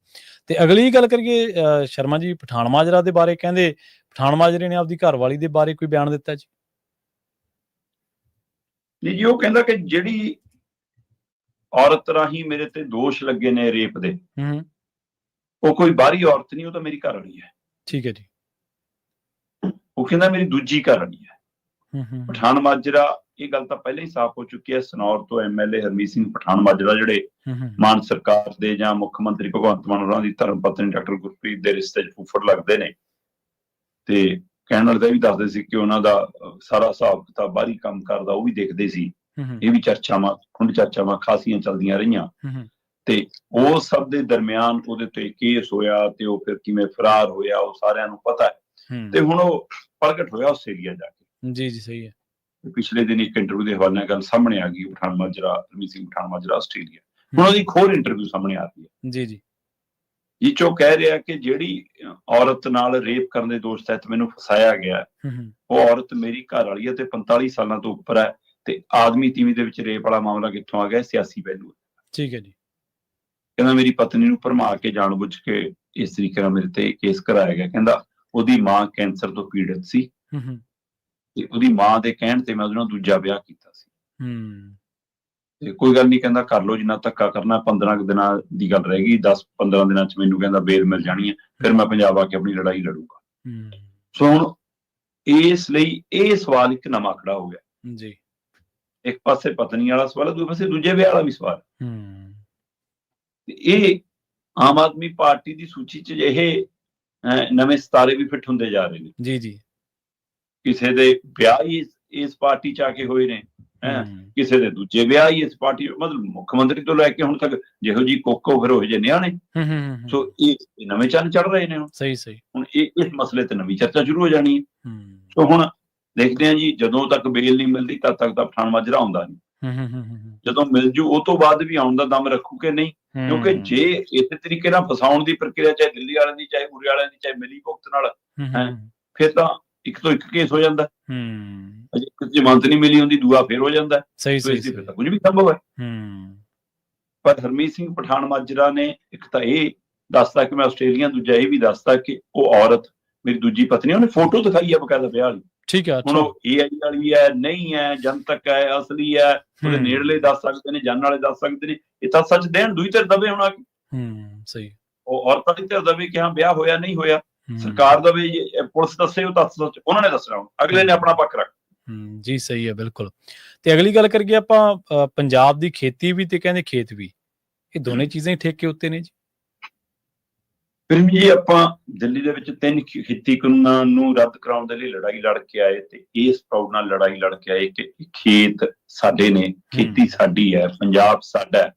ਤੇ ਅਗਲੀ ਗੱਲ ਕਰੀਏ ਸ਼ਰਮਾ ਜੀ ਪਠਾਨ ਮਾਜਰਾ ਦੇ ਬਾਰੇ ਕਹਿੰਦੇ ਪਠਾਨ ਮਾਜਰੇ ਨੇ ਆਪਦੀ ਘਰਵਾਲੀ ਦੇ ਬਾਰੇ ਕੋਈ ਬਿਆਨ ਦਿੱਤਾ ਜੀ? ਨਹੀਂ ਜੀ ਉਹ ਕਹਿੰਦਾ ਕਿ ਜਿਹੜੀ ਔਰਤ ਰਾਹੀਂ ਮੇਰੇ ਤੇ ਦੋਸ਼ ਲੱਗੇ ਨੇ ਰੇਪ ਦੇ ਹੂੰ ਉਹ ਕੋਈ ਬਾਹਰੀ ਔਰਤ ਨਹੀਂ ਉਹ ਤਾਂ ਮੇਰੀ ਘਰ ਵਾਲੀ ਹੈ। ਠੀਕ ਹੈ ਜੀ। ਉਹ ਕਹਿੰਦਾ ਮੇਰੀ ਦੂਜੀ ਘਰ ਵਾਲੀ ਹੈ ਪਠਾਨ ਮਾਜਰਾ ਇਹ ਗੱਲ ਤਾਂ ਪਹਿਲਾਂ ਹੀ ਸਾਫ਼ ਹੋ ਚੁੱਕੀ ਹੈ ਸਨੌਰ ਤੋਂ ਐਮਐਲਏ ਹਰਮੀਤ ਸਿੰਘ ਪਠਾਨ ਮਾਜਰਾ ਜਿਹੜੇ ਮਾਨ ਸਰਕਾਰ ਦੇ ਜਾਂ ਮੁੱਖ ਮੰਤਰੀ ਭਗਵੰਤ ਮਾਨ ਹੋਰਾਂ ਦੀ ਧਰਮ ਪਤਨੀ ਡਾਕਟਰ ਗੁਰਪ੍ਰੀਤ ਦੇ ਰਿਸ਼ਤੇ 'ਚ ਫੁੱਫੜ ਲੱਗਦੇ ਨੇ। ਤੇ ਕਹਿਣ ਵਾਲੇ ਤਾਂ ਵੀ ਦੱਸਦੇ ਸੀ ਕਿ ਉਹਨਾਂ ਦਾ ਸਾਰਾ ਹਿਸਾਬ ਕਿਤਾਬ ਬਾਹਰੀ ਕੰਮ ਕਰਦਾ ਉਹ ਵੀ ਦੇਖਦੇ ਸੀ। ਇਹ ਵੀ ਚਰਚਾਵਾਂ ਖੁੰਡ ਚਰਚਾਵਾਂ ਖਾਸੀਆਂ ਚੱਲਦੀਆਂ ਰਹੀਆਂ। ਤੇ ਉਹ ਸਭ ਦੇ ਦਰਮਿਆਨ ਉਹਦੇ ਤੇ ਕੇਸ ਹੋਇਆ ਤੇ ਉਹ ਫਿਰ ਕਿਵੇਂ ਫਰਾਰ ਹੋਇਆ ਉਹ ਸਾਰਿਆਂ ਨੂੰ ਪਤਾ ਹੂੰ। ਤੇ ਹੁਣ ਉਹ ਪ੍ਰਗਟ ਹੋਇਆ ਆਸਟ੍ਰੇਲੀਆ ਜਾ ਕੇ। ਜੀ ਜੀ ਸਹੀ ਹੈ। ਪਿਛਲੇ ਦਿਨ ਇੱਕ ਇੰਟਰਵਿਊ ਦੇ ਹਵਾਲੇ ਨਾਲ ਗੱਲ ਸਾਹਮਣੇ ਆ ਗਈ ਪਠਾਨ ਮਾਜਰਾ ਰਮੀ ਸਿੰਘ ਪਠਾਨ ਮਾਜਰਾ ਆਸਟ੍ਰੇਲੀਆ। ਹੁਣ ਉਹਦੀ ਹੋਰ ਇੰਟਰਵਿਊ ਸਾਹਮਣੇ ਆ ਰਹੀ ਹੈ। ਜੀ ਜੀ। ਇਹ ਚੋਂ ਕਹਿ ਰਿਹਾ ਕਿ ਜਿਹੜੀ ਔਰਤ ਨਾਲ ਰੇਪ ਕਰਨ ਦੇ ਦੋਸ਼ ਤਹਿਤ ਮੈਨੂੰ ਫਸਾਇਆ ਗਿਆ ਉਹ ਔਰਤ ਮੇਰੀ ਘਰ ਵਾਲੀ ਹੈ ਤੇ 45 ਸਾਲਾਂ ਤੋਂ ਉੱਪਰ ਹੈ ਤੇ ਆਦਮੀ ਤੀਵੀਂ ਦੇ ਵਿੱਚ ਰੇਪ ਵਾਲਾ ਮਾਮਲਾ ਕਿੱਥੋਂ ਆ ਗਿਆ ਸਿਆਸੀ ਪਹਿਲੂ। ਠੀਕ ਹੈ ਜੀ। ਕਹਿੰਦਾ ਮੇਰੀ ਪਤਨੀ ਨੂੰ ਭਰਮਾ ਕੇ ਜਾਣਬੁੱਝ ਕੇ ਇਸ ਤਰੀਕੇ ਨਾਲ ਮੇਰੇ ਤੇ ਕੇਸ ਕਰਾਇਆ ਗਿਆ। ਕਹਿੰਦਾ ਉਹਦੀ ਮਾਂ ਕੈਂਸਰ ਤੋਂ ਪੀੜਤ ਸੀ। ਹੂੰ ਤੇ ਉਹਦੀ ਮਾਂ ਦੇ ਕਹਿਣ ਤੇ ਮੈਂ ਉਹਦੇ ਨਾਲ ਦੂਜਾ ਵਿਆਹ ਕੀਤਾ ਸੀ। ਹੂੰ। ਤੇ ਕੋਈ ਗੱਲ ਨਹੀਂ ਕਹਿੰਦਾ ਕਰ ਲਓ ਜਿੰਨਾ ਧੱਕਾ ਕਰਨਾ 15 ਕੁ ਦਿਨਾਂ ਦੀ ਗੱਲ ਰਹਿ ਗਈ 10 15 ਦਿਨਾਂ ਚ ਮੈਨੂੰ ਕਹਿੰਦਾ ਬੇਲ ਮਿਲ ਜਾਣੀ ਹੈ ਫਿਰ ਮੈਂ ਪੰਜਾਬ ਆ ਕੇ ਆਪਣੀ ਲੜਾਈ ਲੜੂੰਗਾ। ਹੂੰ। ਸੋ ਹੁਣ ਇਸ ਲਈ ਇਹ ਸਵਾਲ ਇੱਕ ਨਵਾਂ ਖੜਾ ਹੋ ਗਿਆ। ਜੀ। ਇੱਕ ਪਾਸੇ ਪਤਨੀ ਵਾਲਾ ਸਵਾਲ ਹੈ ਦੂਜੇ ਪਾਸੇ ਦੂਜੇ ਵਿਆਹ ਵਾਲਾ ਵੀ ਸਵਾਲ ਹੈ। ਇਹ ਆਮ ਆਦਮੀ ਪਾਰਟੀ ਦੀ ਸੂਚੀ 'ਚ ਇਹ ਨਵੇਂ ਸਿਤਾਰੇ ਵੀ ਫਿੱਟ ਹੁੰਦੇ ਜਾ ਰਹੇ ਨੇ। ਜੀ ਜੀ। ਕਿਸੇ ਦੇ ਵਿਆਹ ਹੀ ਇਸ- ਪਾਰਟੀ 'ਚ ਆ ਕੇ ਹੋਏ ਨੇ ਕਿਸੇ ਦੇ ਦੂਜੇ ਵਿਆਹ ਹੀ ਇਸ ਪਾਰਟੀ ਮਤਲਬ ਮੁੱਖ ਮੰਤਰੀ ਤੋਂ ਲੈ ਕੇ ਹੁਣ ਤੱਕ ਜਿਹੋ ਜੀ ਕੋਕੋ ਫਿਰ ਉਹ ਜਿਹੇ ਨਿਆਣੇ ਹੂੰ ਹੂੰ ਹੂੰ ਸੋ ਇਹ ਨਵੇਂ ਚੰਨ ਚੜ ਰਹੇ ਨੇ ਹੁਣ। ਸਹੀ ਸਹੀ। ਹੁਣ ਇਹ ਇਸ ਮਸਲੇ ਤੇ ਨਵੀਂ ਚਰਚਾ ਸ਼ੁਰੂ ਹੋ ਜਾਣੀ ਹੈ। ਹੂੰ। ਸੋ ਹੁਣ ਦੇਖਦੇ ਹਾਂ ਜੀ ਜਦੋਂ ਤੱਕ ਬੇਲ ਨਹੀਂ ਮਿਲਦੀ ਤਦ ਤੱਕ ਤਾਂ ਪਠਾਨ ਮਾਜਰਾ ਆਉਂਦਾ ਨਹੀਂ। ਜਦੋਂ ਮਿਲ ਜੂ ਉਹ ਤੋਂ ਬਾਅਦ ਵੀ ਆਉਣ ਦਾ ਦਮ ਰੱਖੂ ਕਿ ਨਹੀਂ? ਕਿਉਂਕਿ ਜੇ ਇਸੇ ਤਰੀਕੇ ਨਾਲ ਫਸਾਉਣ ਦੀ ਪ੍ਰਕਿਰਿਆ ਚਾਹੇ ਦਿੱਲੀ ਵਾਲਿਆਂ ਦੀ ਚਾਹੇ ਉਰੇ ਵਾਲਿਆਂ ਦੀ ਚਾਹੇ ਮਿਲੀ ਭੁਗਤ ਨਾਲ ਫਿਰ ਤਾਂ ਇੱਕ ਤੋਂ ਇੱਕ ਕੇਸ ਹੋ ਜਾਂਦਾ। ਹੂੰ। ਅਜੇ ਇੱਕ ਜ਼ਮਾਨਤ ਨਹੀਂ ਮਿਲੀ ਹੁੰਦੀ ਦੂਆ ਫਿਰ ਹੋ ਜਾਂਦਾ। ਸਹੀ ਸਹੀ ਫਿਰ। ਤਾਂ ਕੁਝ ਵੀ ਸੰਭਵ ਹੈ। ਹੂੰ। ਪਰ ਹਰਮੀਤ ਸਿੰਘ ਪਠਾਨ ਮਾਜਰਾ ਨੇ ਇੱਕ ਤਾਂ ਇਹ ਦੱਸਤਾ ਕਿ ਮੈਂ ਆਸਟ੍ਰੇਲੀਆ ਦੂਜਾ ਇਹ ਵੀ ਦੱਸਤਾ ਕਿ ਉਹ ਔਰਤ ਮੇਰੀ ਦੂਜੀ ਪਤਨੀ ਉਹਨੇ ਫੋਟੋ ਦਿਖਾਈ ਹੈ ਬਕਾਇਦਾ ਵਿਆਹ ਵਾਲੀ। ਠੀਕ ਹੈ ਹੁਣ ਉਹ ਏਆਈ ਵਾਲੀ ਹੈ ਨਹੀਂ ਹੈ ਜਨਤਕ ਹੈ ਅਸਲੀ ਹੈ ਉਹਦੇ ਨੇੜਲੇ ਦੱਸ ਸਕਦੇ ਨੇ ਜਾਣਨ ਵਾਲੇ ਦੱਸ ਸਕਦੇ ਨੇ ਇਹ ਤਾਂ ਸੱਚ ਦੇਣ ਦੂਈ ਧਿਰ ਦਵੇ ਹੁਣ। ਹੂੰ ਸਹੀ। ਉਹ ਔਰਤਾਂ ਦੀ ਧਿਰ ਦਵੇ ਕਿ ਹਾਂ ਵਿਆਹ ਹੋਇਆ ਨਹੀਂ ਹੋਇਆ ਸਰਕਾਰ ਦਵੇ ਪੁਲਿਸ ਦੱਸੇ ਉਹ ਦੱਸ ਸੱਚ ਉਹਨਾਂ ਨੇ ਦੱਸਣਾ ਹੁਣ। ਅਗਲੇ ਨੇ ਆਪਣਾ ਪੱਖ ਰੱਖ। ਹੂੰ ਜੀ ਸਹੀ ਹੈ ਬਿਲਕੁਲ। ਤੇ ਅਗਲੀ ਗੱਲ ਕਰੀਏ ਆਪਾਂ ਪੰਜਾਬ ਦੀ ਖੇਤੀ ਵੀ ਤੇ ਕਹਿੰਦੇ ਖੇਤ ਵੀ। ਇਹ ਦੋਨੇ ਚੀਜ਼ਾਂ ਹੀ ਠੇਕੇ ਉੱਤੇ ਨੇ ਜੀ। ਫਿਰ ਵੀ ਆਪਾਂ ਦਿੱਲੀ ਦੇ ਵਿੱਚ ਤਿੰਨ ਖੇਤੀ ਕਾਨੂੰਨਾਂ ਨੂੰ ਰੱਦ ਕਰਾਉਣ ਦੇ ਲਈ ਲੜਾਈ ਲੜ ਕੇ ਆਏ ਤੇ ਇਸ ਪ੍ਰਾਊਡ ਨਾਲ ਲੜਾਈ ਲੜ ਕੇ ਆਏ ਕਿ ਖੇਤ ਸਾਡੇ ਨੇ ਖੇਤੀ ਸਾਡੀ ਹੈ ਪੰਜਾਬ ਸਾਡਾ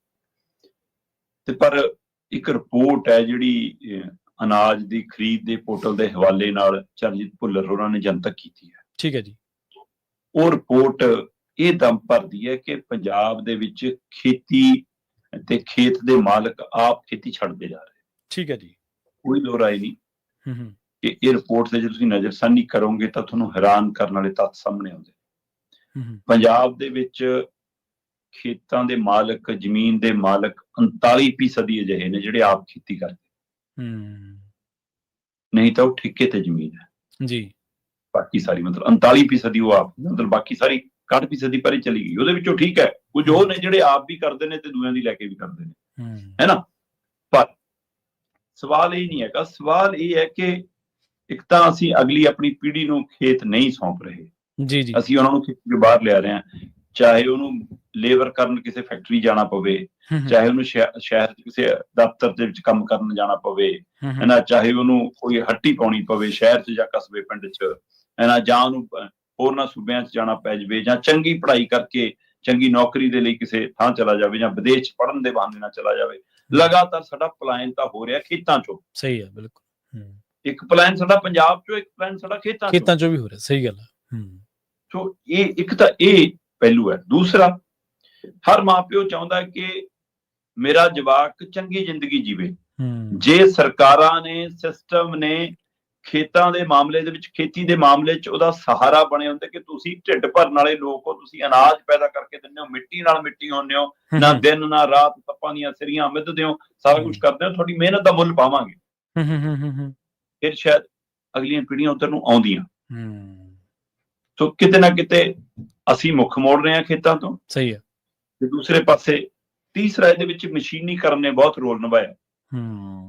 ਤੇ ਪਰ ਇੱਕ ਰਿਪੋਰਟ ਹੈ ਜਿਹੜੀ ਅਨਾਜ ਦੀ ਖਰੀਦ ਦੇ ਪੋਰਟਲ ਦੇ ਹਵਾਲੇ ਨਾਲ ਚਰਨਜੀਤ ਭੁੱਲਰ ਹੋਰਾਂ ਨੇ ਜਨਤਕ ਕੀਤੀ ਹੈ। ਠੀਕ ਹੈ ਜੀ। ਉਹ ਰਿਪੋਰਟ ਇਹ ਦਮ ਭਰਦੀ ਹੈ ਕਿ ਪੰਜਾਬ ਦੇ ਵਿੱਚ ਖੇਤੀ ਤੇ ਖੇਤ ਦੇ ਮਾਲਕ ਆਪ ਖੇਤੀ ਛੱਡਦੇ ਜਾ ਰਹੇ। ਠੀਕ ਹੈ ਜੀ। ਕੋਈ ਲੋਰਾਈ ਨਹੀਂ। ਕਿ ਇਹ ਰਿਪੋਰਟ ਤੇ ਜੇ ਤੁਸੀਂ ਨਜ਼ਰਸਾਨੀ ਕਰੋਗੇ ਤਾਂ ਤੁਹਾਨੂੰ ਹੈਰਾਨ ਕਰਨ ਵਾਲੇ ਤੱਥ ਸਾਹਮਣੇ ਆਉਂਦੇ ਪੰਜਾਬ ਦੇ ਵਿੱਚ ਖੇਤਾਂ ਦੇ ਮਾਲਕ ਜ਼ਮੀਨ ਦੇ ਮਾਲਕ 39% ਅਜਿਹੇ ਨੇ ਜਿਹੜੇ ਆਪ ਖੇਤੀ ਕਰਦੇ ਹੂੰ। ਨਹੀਂ ਤਾਂ ਉਹ ਠੇਕੇ ਤੇ ਜ਼ਮੀਨ ਹੈ। ਜੀ। ਬਾਕੀ ਸਾਰੀ ਮਤਲਬ 39% ਉਹ ਆਪ ਮਤਲਬ ਬਾਕੀ ਸਾਰੀ 60% ਦੀ ਪਰੇ ਚਲੀ ਗਈ। ਉਹਦੇ ਵਿੱਚੋਂ ਠੀਕ ਹੈ। ਕੁਝ ਉਹ ਨੇ ਜਿਹੜੇ ਆਪ ਵੀ ਕਰਦੇ ਨੇ ਤੇ ਦੂਜਿਆਂ ਦੀ ਲੈ ਕੇ ਵੀ ਕਰਦੇ ਨੇ। ਹੂੰ ਨਾ? ਸਵਾਲ ਇਹ ਨਹੀਂ ਹੈਗਾ। ਸਵਾਲ ਇਹ ਹੈ ਕਿ ਇੱਕ ਤਾਂ ਅਸੀਂ ਅਗਲੀ ਆਪਣੀ ਪੀੜ੍ਹੀ ਨੂੰ ਖੇਤ ਨਹੀਂ ਸੌਂਪ ਰਹੇ। ਜੀ ਜੀ। ਅਸੀਂ ਉਹਨਾਂ ਨੂੰ ਖੇਤੀ ਤੋਂ ਬਾਹਰ ਲਿਆ ਰਹੇ ਹਾਂ। ਚਾਹੇ ਉਹਨੂੰ ਲੇਬਰ ਕਰਨ ਕਿਸੇ ਫੈਕਟਰੀ ਜਾਣਾ ਪਵੇ ਚਾਹੇ ਉਹਨੂੰ ਸ਼ਹਿ- ਸ਼ਹਿਰ ਕਿਸੇ ਦਫ਼ਤਰ ਦੇ ਵਿੱਚ ਕੰਮ ਕਰਨ ਜਾਣਾ ਪਵੇ ਹੂੰ, ਹੂੰ, ਹੈ ਨਾ ਚਾਹੇ ਉਹਨੂੰ ਕੋਈ ਹੱਟੀ ਪਾਉਣੀ ਪਵੇ ਸ਼ਹਿਰ 'ਚ ਜਾਂ ਕਸਬੇ ਪਿੰਡ 'ਚ ਹੈ ਨਾ ਜਾਂ ਉਹਨੂੰ ਹੋਰਨਾਂ ਸੂਬਿਆਂ 'ਚ ਜਾਣਾ ਪੈ ਜਾਵੇ ਜਾਂ ਚੰਗੀ ਪੜ੍ਹਾਈ ਕਰਕੇ ਚੰਗੀ ਨੌਕਰੀ ਦੇ ਲਈ ਕਿਸੇ ਥਾਂ ਚਲਾ ਜਾਵੇ ਜਾਂ ਵਿਦੇਸ਼ ਪੜ੍ਹਨ ਦੇ ਬਹਾਨੇ ਨਾਲ ਚਲਾ ਜਾਵੇ ਲਗਾਤਾਰ ਸਾਡਾ ਪਲਾਇਨ ਤਾਂ ਹੋ ਰਿਹਾ ਖੇਤਾਂ 'ਚੋਂ। ਸਹੀ ਹੈ ਬਿਲਕੁਲ। ਹੂੰ। ਇੱਕ ਪਲਾਇਨ ਸਾਡਾ ਪੰਜਾਬ 'ਚੋਂ ਇੱਕ ਪਲਾਇਨ ਸਾਡਾ ਖੇਤਾਂ 'ਚੋਂ। ਖੇਤਾਂ ਚੋਂ ਵੀ ਹੋ ਰਿਹਾ ਸਹੀ ਗੱਲ ਹੈ। ਹੂੰ। ਸੋ ਇਹ ਇੱਕ ਤਾਂ ਇਹ ਪਹਿਲੂ ਹੈ। ਦੂਸਰਾ ਹਰ ਮਾਪਿਓ ਚਾਹੁੰਦਾ ਕਿ ਮੇਰਾ ਜਵਾਕ ਚੰਗੀ ਜ਼ਿੰਦਗੀ ਜੀਵੇ। ਜੇ ਸਰਕਾਰਾਂ ਨੇ ਸਿਸਟਮ ਨੇ ਖੇਤਾਂ ਦੇ ਮਾਮਲੇ ਦੇ ਵਿੱਚ ਖੇਤੀ ਦੇ ਮਾਮਲੇ 'ਚ ਉਹਦਾ ਸਹਾਰਾ ਬਣੇ ਹੁੰਦੇ ਕਿ ਤੁਸੀਂ ਢਿੱਡ ਭਰਨ ਵਾਲੇ ਲੋਕ ਹੋ ਤੁਸੀਂ ਅਨਾਜ ਪੈਦਾ ਕਰਕੇ ਦਿੰਦੇ ਹੋ ਮਿੱਟੀ ਨਾਲ ਮਿੱਟੀ ਹੁੰਦੇ ਹੋ ਨਾ ਦਿਨ ਨਾ ਰਾਤ ਤੱਪਾਂ ਦੀਆਂ ਸਿਰੀਆਂ ਮਿੱਧਦੇ ਹੋ ਸਾਰਾ ਕੁਝ ਕਰਦੇ ਹੋ ਤੁਹਾਡੀ ਮਿਹਨਤ ਦਾ ਮੁੱਲ ਪਾਵਾਂਗੇ। ਹੂੰ ਹੂੰ ਹੂੰ ਹੂੰ ਹੂੰ। ਫਿਰ ਸ਼ਾਇਦ ਅਗਲੀਆਂ ਪੀੜ੍ਹੀਆਂ ਉਧਰ ਨੂੰ ਆਉਂਦੀਆਂ। ਹੂੰ। ਸੋ ਕਿਤੇ ਨਾ ਕਿਤੇ ਅਸੀਂ ਮੁੱਖ ਮੋੜ ਰਹੇ ਹਾਂ ਖੇਤਾਂ ਤੋਂ। ਸਹੀ ਹੈ। ਤੇ ਦੂਸਰੇ ਪਾਸੇ ਤੀਸਰਾ ਇਹਦੇ ਵਿੱਚ ਮਸ਼ੀਨੀਕਰਨ ਨੇ ਬਹੁਤ ਰੋਲ ਨਿਭਾਇਆ। ਹੂੰ।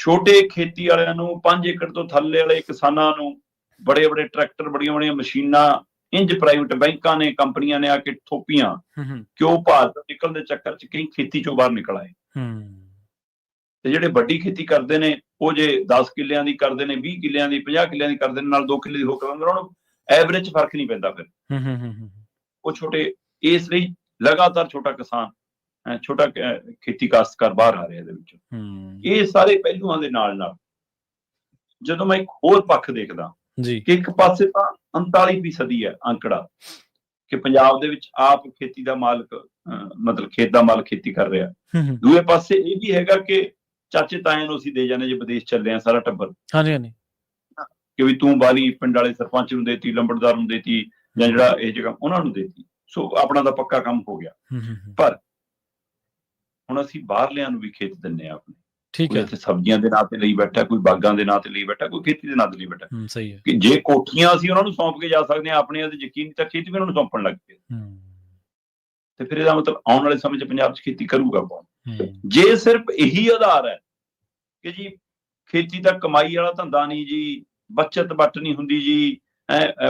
ਛੋਟੇ ਖੇਤੀ ਵਾਲਿਆਂ ਨੂੰ 5 ਏਕੜ ਤੋਂ ਥੱਲੇ ਵਾਲੇ ਕਿਸਾਨਾਂ ਨੂੰ ਬੜੇ ਬੜੇ ਟਰੈਕਟਰ ਬੜੀਆਂ ਬੜੀਆਂ ਮਸ਼ੀਨਾਂ ਇੰਜ ਪ੍ਰਾਈਵੇਟ ਬੈਂਕਾਂ ਨੇ ਕੰਪਨੀਆਂ ਨੇ ਆ ਕੇ ਥੋਪੀਆਂ। ਹੂੰ ਹੂੰ। ਕਿ ਉਹ ਭਾਰਤ ਨਿਕਲਣ ਦੇ ਚੱਕਰ 'ਚ ਕਈ ਖੇਤੀ ਚੋਂ ਬਾਹਰ ਨਿਕਲ ਆਏ। ਤੇ ਜਿਹੜੇ ਵੱਡੀ ਖੇਤੀ ਕਰਦੇ ਨੇ ਉਹ ਜੇ 10 ਕਿੱਲਿਆਂ ਦੀ ਕਰਦੇ ਨੇ 20 ਕਿੱਲਿਆਂ ਦੀ 50 ਕਿੱਲਿਆਂ ਦੀ ਕਰਦੇ ਨੇ ਨਾਲ 2 ਕਿੱਲੇ ਦੀ ਹੋ ਕਰਦੇ ਉਹਨਾਂ ਨੂੰ ਐਵਰੇਜ ਫ਼ਰਕ ਨਹੀਂ ਪੈਂਦਾ ਫਿਰ। ਉਹ ਛੋਟੇ ਇਸ ਲਈ ਲਗਾਤਾਰ ਛੋਟਾ ਕਿਸਾਨ ਛੋਟਾ ਖੇਤੀ ਕਾਸ਼ਤਕਾਰ ਬਾਹਰ ਆ ਰਿਹਾ ਇਹਦੇ ਵਿੱਚ। ਹੂੰ। ਇਹ ਸਾਰੇ ਪਹਿਲੂਆਂ ਦੇ ਨਾਲ ਨਾਲ। ਜਦੋਂ ਮੈਂ ਇੱਕ ਹੋਰ ਪੱਖ ਦੇਖਦਾ ਜੀ। ਕਿ ਇੱਕ ਪਾਸੇ ਤਾਂ 39% ਹੈ ਅੰਕੜਾ ਕਿ ਪੰਜਾਬ ਦੇ ਵਿੱਚ ਆਪ ਖੇਤੀ ਦਾ ਮਾਲਕ ਮਤਲਬ ਖੇਤ ਦਾ ਮਾਲਕ ਖੇਤੀ ਕਰ ਰਿਹਾ। ਦੂਏ ਪਾਸੇ ਇਹ ਵੀ ਹੈਗਾ ਕਿ ਚਾਚੇ ਤਾਇਆਂ ਨੂੰ ਅਸੀਂ ਦੇ ਜਾਂਦੇ ਜੇ ਵਿਦੇਸ਼ ਚੱਲੇ ਆ ਸਾਰਾ ਟੱਬਰ। ਹਾਂਜੀ ਹਾਂਜੀ। ਕਿ ਵੀ ਤੂੰ ਬਾਲੀ ਪਿੰਡ ਵਾਲੇ ਸਰਪੰਚ ਨੂੰ ਦੇਤੀ ਲੰਬੜਦਾਰ ਨੂੰ ਦੇਤੀ ਜਾਂ ਜਿਹੜਾ ਇਹ ਜਗ੍ਹਾ ਉਹਨਾਂ ਨੂੰ ਦੇਤੀ। ਸੋ ਆਪਣਾ ਤਾਂ ਪੱਕਾ ਕੰਮ ਹੋ ਗਿਆ। ਹੂੰ ਹੁਣ ਅਸੀਂ ਬਾਹਰਲਿਆਂ ਨੂੰ ਵੀ ਖੇਤ ਦਿੰਨੇ ਆ ਆਪਣੇ। ਠੀਕ ਹੈ। ਇੱਥੇ ਸਬਜ਼ੀਆਂ ਦੇ ਨਾਂ ਤੇ ਲਈ ਬੈਠਾ ਕੋਈ ਬਾਗਾਂ ਦੇ ਨਾਂ ਤੇ ਲਈ ਬੈਠਾ ਕੋਈ ਖੇਤੀ ਦੇ ਨਾਂ ਤੇ ਲਈ ਬੈਠਾ। ਹੂੰ ਸਹੀ ਹੈ। ਕਿ ਜੇ ਕੋਠੀਆਂ ਅਸੀਂ ਉਹਨਾਂ ਨੂੰ ਸੌਂਪ ਕੇ ਜਾ ਸਕਦੇ ਹਾਂ ਆਪਣੇ ਤੇ ਯਕੀਨ ਤਾਂ ਖੇਤੀ ਵੀ ਉਹਨਾਂ ਨੂੰ ਸੌਂਪਣ ਲੱਗ ਪਏ। ਹੂੰ। ਤੇ ਫਿਰ ਇਹਦਾ ਮਤਲਬ ਆਉਣ ਵਾਲੇ ਸਮੇਂ 'ਚ ਪੰਜਾਬ 'ਚ ਖੇਤੀ ਕਰੂਗਾ ਕੌਣ? ਜੇ ਸਿਰਫ ਇਹੀ ਆਧਾਰ ਹੈ ਕਿ ਜੀ ਖੇਤੀ ਤਾਂ ਕਮਾਈ ਵਾਲਾ ਧੰਦਾ ਨਹੀਂ ਜੀ ਬਚਤ ਬੱਟ ਨਹੀਂ ਹੁੰਦੀ ਜੀ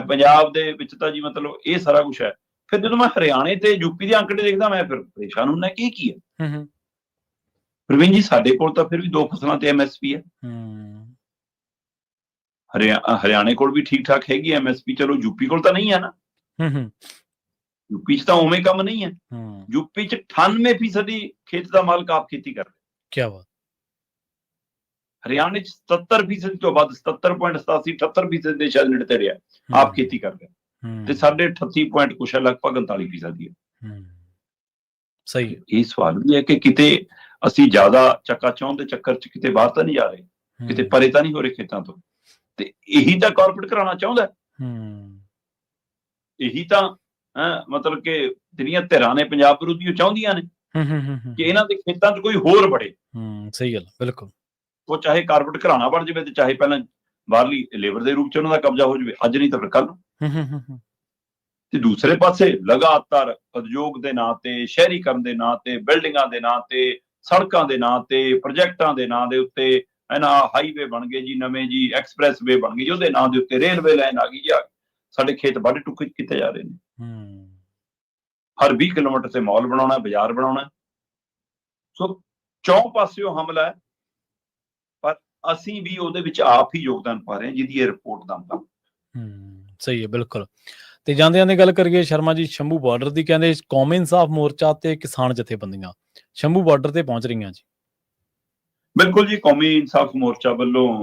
ਪੰਜਾਬ ਦੇ ਵਿੱਚ ਤਾਂ ਜੀ ਮਤਲਬ ਇਹ ਸਾਰਾ ਕੁਝ ਹੈ। ਫਿਰ ਜਦੋਂ ਮੈਂ ਹਰਿਆਣੇ ਤੇ ਯੂਪੀ ਦੇ ਅੰਕੜੇ ਦੇਖਦਾ ਮੈਂ ਫਿਰ ਪਰੇਸ਼ਾਨ ਹੁੰਦਾ ਕਿ ਇਹ ਕੀ ਹੈ? ਹੂੰ ਪ੍ਰਵੀਨ ਜੀ ਸਾਡੇ ਕੋਲ ਤਾਂ ਫਿਰ ਵੀ ਦੋ ਫਸਲਾਂ ਤੇ ਐਮਐਸਪੀ ਹੈ। ਹੂੰ। ਹਰਿਆ- ਹਰਿਆਣੇ ਕੋਲ ਵੀ ਠੀਕ ਠਾਕ ਹੈਗੀ ਐਮਐਸਪੀ ਚਲੋ ਯੂਪੀ ਕੋਲ ਤਾਂ ਨਹੀਂ ਹੈ ਨਾ। ਹੂੰ ਹੂੰ। ਯੂਪੀ 'ਚ ਤਾਂ ਉਵੇਂ ਕੰਮ ਨਹੀਂ ਹੈ। ਯੂਪੀ 'ਚ 98% ਹੀ ਖੇਤ ਦਾ ਮਾਲਕ ਆਪ ਖੇਤੀ ਕਰ ਰਿਹਾ। ਕੀ ਬਾਤ। ਹਰਿਆਣੇ 'ਚ 77% ਤੋਂ ਵੱਧ 77.87 78% ਦੇ ਸ਼ਾਇਦ ਨੇੜੇ ਤੇ ਰਿਹਾ ਆਪ ਖੇਤੀ ਕਰ ਰਿਹਾ। ਹੂੰ ਤੇ ਸਾਡੇ 38 ਪੁਆਇੰਟ ਕੁਛ ਹੈ ਲਗਭਗ 39% ਹੀ। ਹੈ। ਸਹੀ। ਇਹ ਸਵਾਲ ਵੀ ਹੈ ਕਿ ਕਿਤੇ ਅਸੀਂ ਜ਼ਿਆਦਾ ਚੱਕਾ ਚੌਂਦ ਦੇ ਚੱਕਰ 'ਚ ਕਿਤੇ ਬਾਹਰ ਤਾਂ ਨਹੀਂ ਜਾ ਰਹੇ ਕਿਤੇ ਪਰੇ ਤਾਂ ਨਹੀਂ ਹੋ ਰਹੇ ਖੇਤਾਂ ਤੋਂ। ਤੇ ਇਹੀ ਤਾਂ ਕਾਰਪੋਰੇਟ ਕਰਾਉਣਾ ਚਾਹੁੰਦਾ ਹੈ। ਇਹੀ ਤਾਂ ਹੈਂ, ਮਤਲਬ ਕਿ ਜਿਹੜੀਆਂ ਧਿਰਾਂ ਨੇ ਪੰਜਾਬ ਵਿਰੋਧੀ ਉਹ ਚਾਹੁੰਦੀਆਂ ਨੇ ਕਿ ਇਹਨਾਂ ਦੇ ਖੇਤਾਂ 'ਚ ਕੋਈ ਹੋਰ ਬੜੇ ਹੂੰ ਸਹੀ ਗੱਲ ਬਿਲਕੁਲ। ਉਹ ਚਾਹੇ ਕਾਰਪੋਰੇਟ ਘਰਾਣਾ ਬਣ ਜਾਵੇ ਤੇ ਚਾਹੇ ਪਹਿਲਾਂ ਬਾਹਰਲੀ ਲੇਬਰ ਦੇ ਰੂਪ 'ਚ ਉਹਨਾਂ ਦਾ ਕਬਜ਼ਾ ਹੋ ਜਾਵੇ ਅੱਜ ਨਹੀਂ ਤਾਂ ਫਿਰ ਕੱਲ ਨੂੰ। ਤੇ ਦੂਸਰੇ ਪਾਸੇ ਲਗਾਤਾਰ ਉਦਯੋਗ ਦੇ ਨਾਂ ਤੇ ਸ਼ਹਿਰੀਕਰਨ ਦੇ ਨਾਂ ਤੇ ਬਿਲਡਿੰਗਾਂ ਦੇ ਨਾਂ ਤੇ ਸੜਕਾਂ ਦੇ ਨਾਂ ਤੇ ਪ੍ਰੋਜੈਕਟਾਂ ਦੇ ਨਾਂ ਦੇ ਉੱਤੇ ਇਹਨਾਂ ਹਾਈਵੇ ਬਣ ਗਏ ਜੀ ਨਵੇਂ ਜੀ ਐਕਸਪ੍ਰੈਸਵੇ ਬਣ ਗਏ ਉਹਦੇ ਨਾਂ ਦੇ ਉੱਤੇ ਰੇਲਵੇ ਲਾਈਨ ਆ ਗਈ ਜੀ ਆ। ਸਾਡੇ ਖੇਤ ਵੱਢ ਟੁੱਕ ਕੀਤੇ ਜਾ ਰਹੇ ਨੇ? ਹਰ 20 ਕਿਲੋਮੀਟਰ ਤੇ ਮਾਲ ਬਣਾਉਣਾ ਬਾਜ਼ਾਰ ਬਣਾਉਣਾ। ਸੋ ਚੌਂ ਪਾਸਿਓਂ ਹਮਲਾ ਹੈ। ਅਸੀਂ ਵੀ ਉਹਦੇ ਵਿੱਚ ਆਪ ਹੀ ਯੋਗਦਾਨ ਪਾ ਰਹੇ ਹਾਂ ਜਿਹਦੀ ਇਹ ਰਿਪੋਰਟ ਦਾ ਮਤਲਬ। ਹੂੰ ਸਹੀ ਹੈ ਬਿਲਕੁਲ। ਤੇ ਜਾਂਦੇ ਜਾਂਦੇ ਗੱਲ ਕਰੀਏ ਸ਼ਰਮਾ ਜੀ ਸ਼ੰਭੂ ਬਾਰਡਰ ਦੀ ਕਹਿੰਦੇ ਕੌਮੀ ਇਨਸਾਫ ਮੋਰਚਾ ਤੇ ਕਿਸਾਨ ਜਥੇਬੰਦੀਆਂ। ਸ਼ੰਭੂ ਬਾਰਡਰ ਤੇ ਪਹੁੰਚ ਰਹੀਆਂ ਜੀ। ਬਿਲਕੁਲ ਜੀ ਕੌਮੀ ਇਨਸਾਫ ਮੋਰਚਾ ਵੱਲੋਂ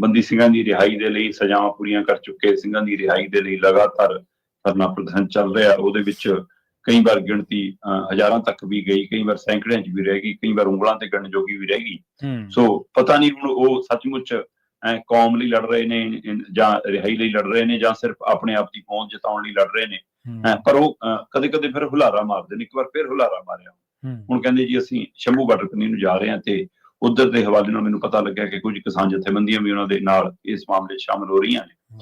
ਬੰਦੀ ਸਿੰਘਾਂ ਦੀ ਰਿਹਾਈ ਦੇ ਲਈ ਸਜ਼ਾਵਾਂ ਪੂਰੀਆਂ ਕਰ ਚੁੱਕੇ ਸਿੰਘਾਂ ਦੀ ਰਿਹਾਈ ਦੇ ਲਈ ਲਗਾਤਾਰ ਧਰਨਾ ਪ੍ਰਦਰਸ਼ਨ ਚੱਲ ਰਿਹਾ ਉਹਦੇ ਵਿੱਚ ਕਈ ਵਾਰ ਗਿਣਤੀ ਹਜ਼ਾਰਾਂ ਤੱਕ ਵੀ ਗਈ ਕਈ ਵਾਰ ਸੈਂਕੜਿਆਂ 'ਚ ਵੀ ਰਹਿ ਗਈ ਕਈ ਵਾਰ ਉਂਗਲਾਂ ਤੇ ਗਿਣਨ ਜੋਗੀ ਵੀ ਰਹਿ ਗਈ। ਸੋ ਪਤਾ ਨਹੀਂ ਹੁਣ ਉਹ ਸੱਚਮੁੱਚ ਕੌਮ ਲਈ ਲੜ ਰਹੇ ਨੇ ਜਾਂ ਰਿਹਾਈ ਲਈ ਲੜ ਰਹੇ ਨੇ ਜਾਂ ਸਿਰਫ ਆਪਣੇ ਆਪ ਦੀ ਪਹੁੰਚ ਜਿਤਾਉਣ ਲਈ ਲੜ ਰਹੇ ਨੇ। ਪਰ ਉਹ ਕਦੇ ਕਦੇ ਫਿਰ ਹੁਲਾਰਾ ਮਾਰਦੇ ਨੇ ਇੱਕ ਵਾਰ ਫਿਰ ਹੁਲਾਰਾ ਮਾਰਿਆ। ਹੁਣ ਕਹਿੰਦੇ ਜੀ ਅਸੀਂ ਸ਼ੰਭੂ ਬਾਰਡਰ ਕੰਨੀ ਨੂੰ ਜਾ ਰਹੇ ਹਾਂ ਤੇ ਉਧਰ ਦੇ ਹਵਾਲੇ ਨਾਲ ਮੈਨੂੰ ਪਤਾ ਲੱਗਿਆ ਕਿ ਕੁਝ ਕਿਸਾਨ ਜਥੇਬੰਦੀਆਂ ਵੀ ਉਹਨਾਂ ਦੇ ਨਾਲ ਇਸ ਮਾਮਲੇ 'ਚ ਸ਼ਾਮਲ ਹੋ ਰਹੀਆਂ ਨੇ।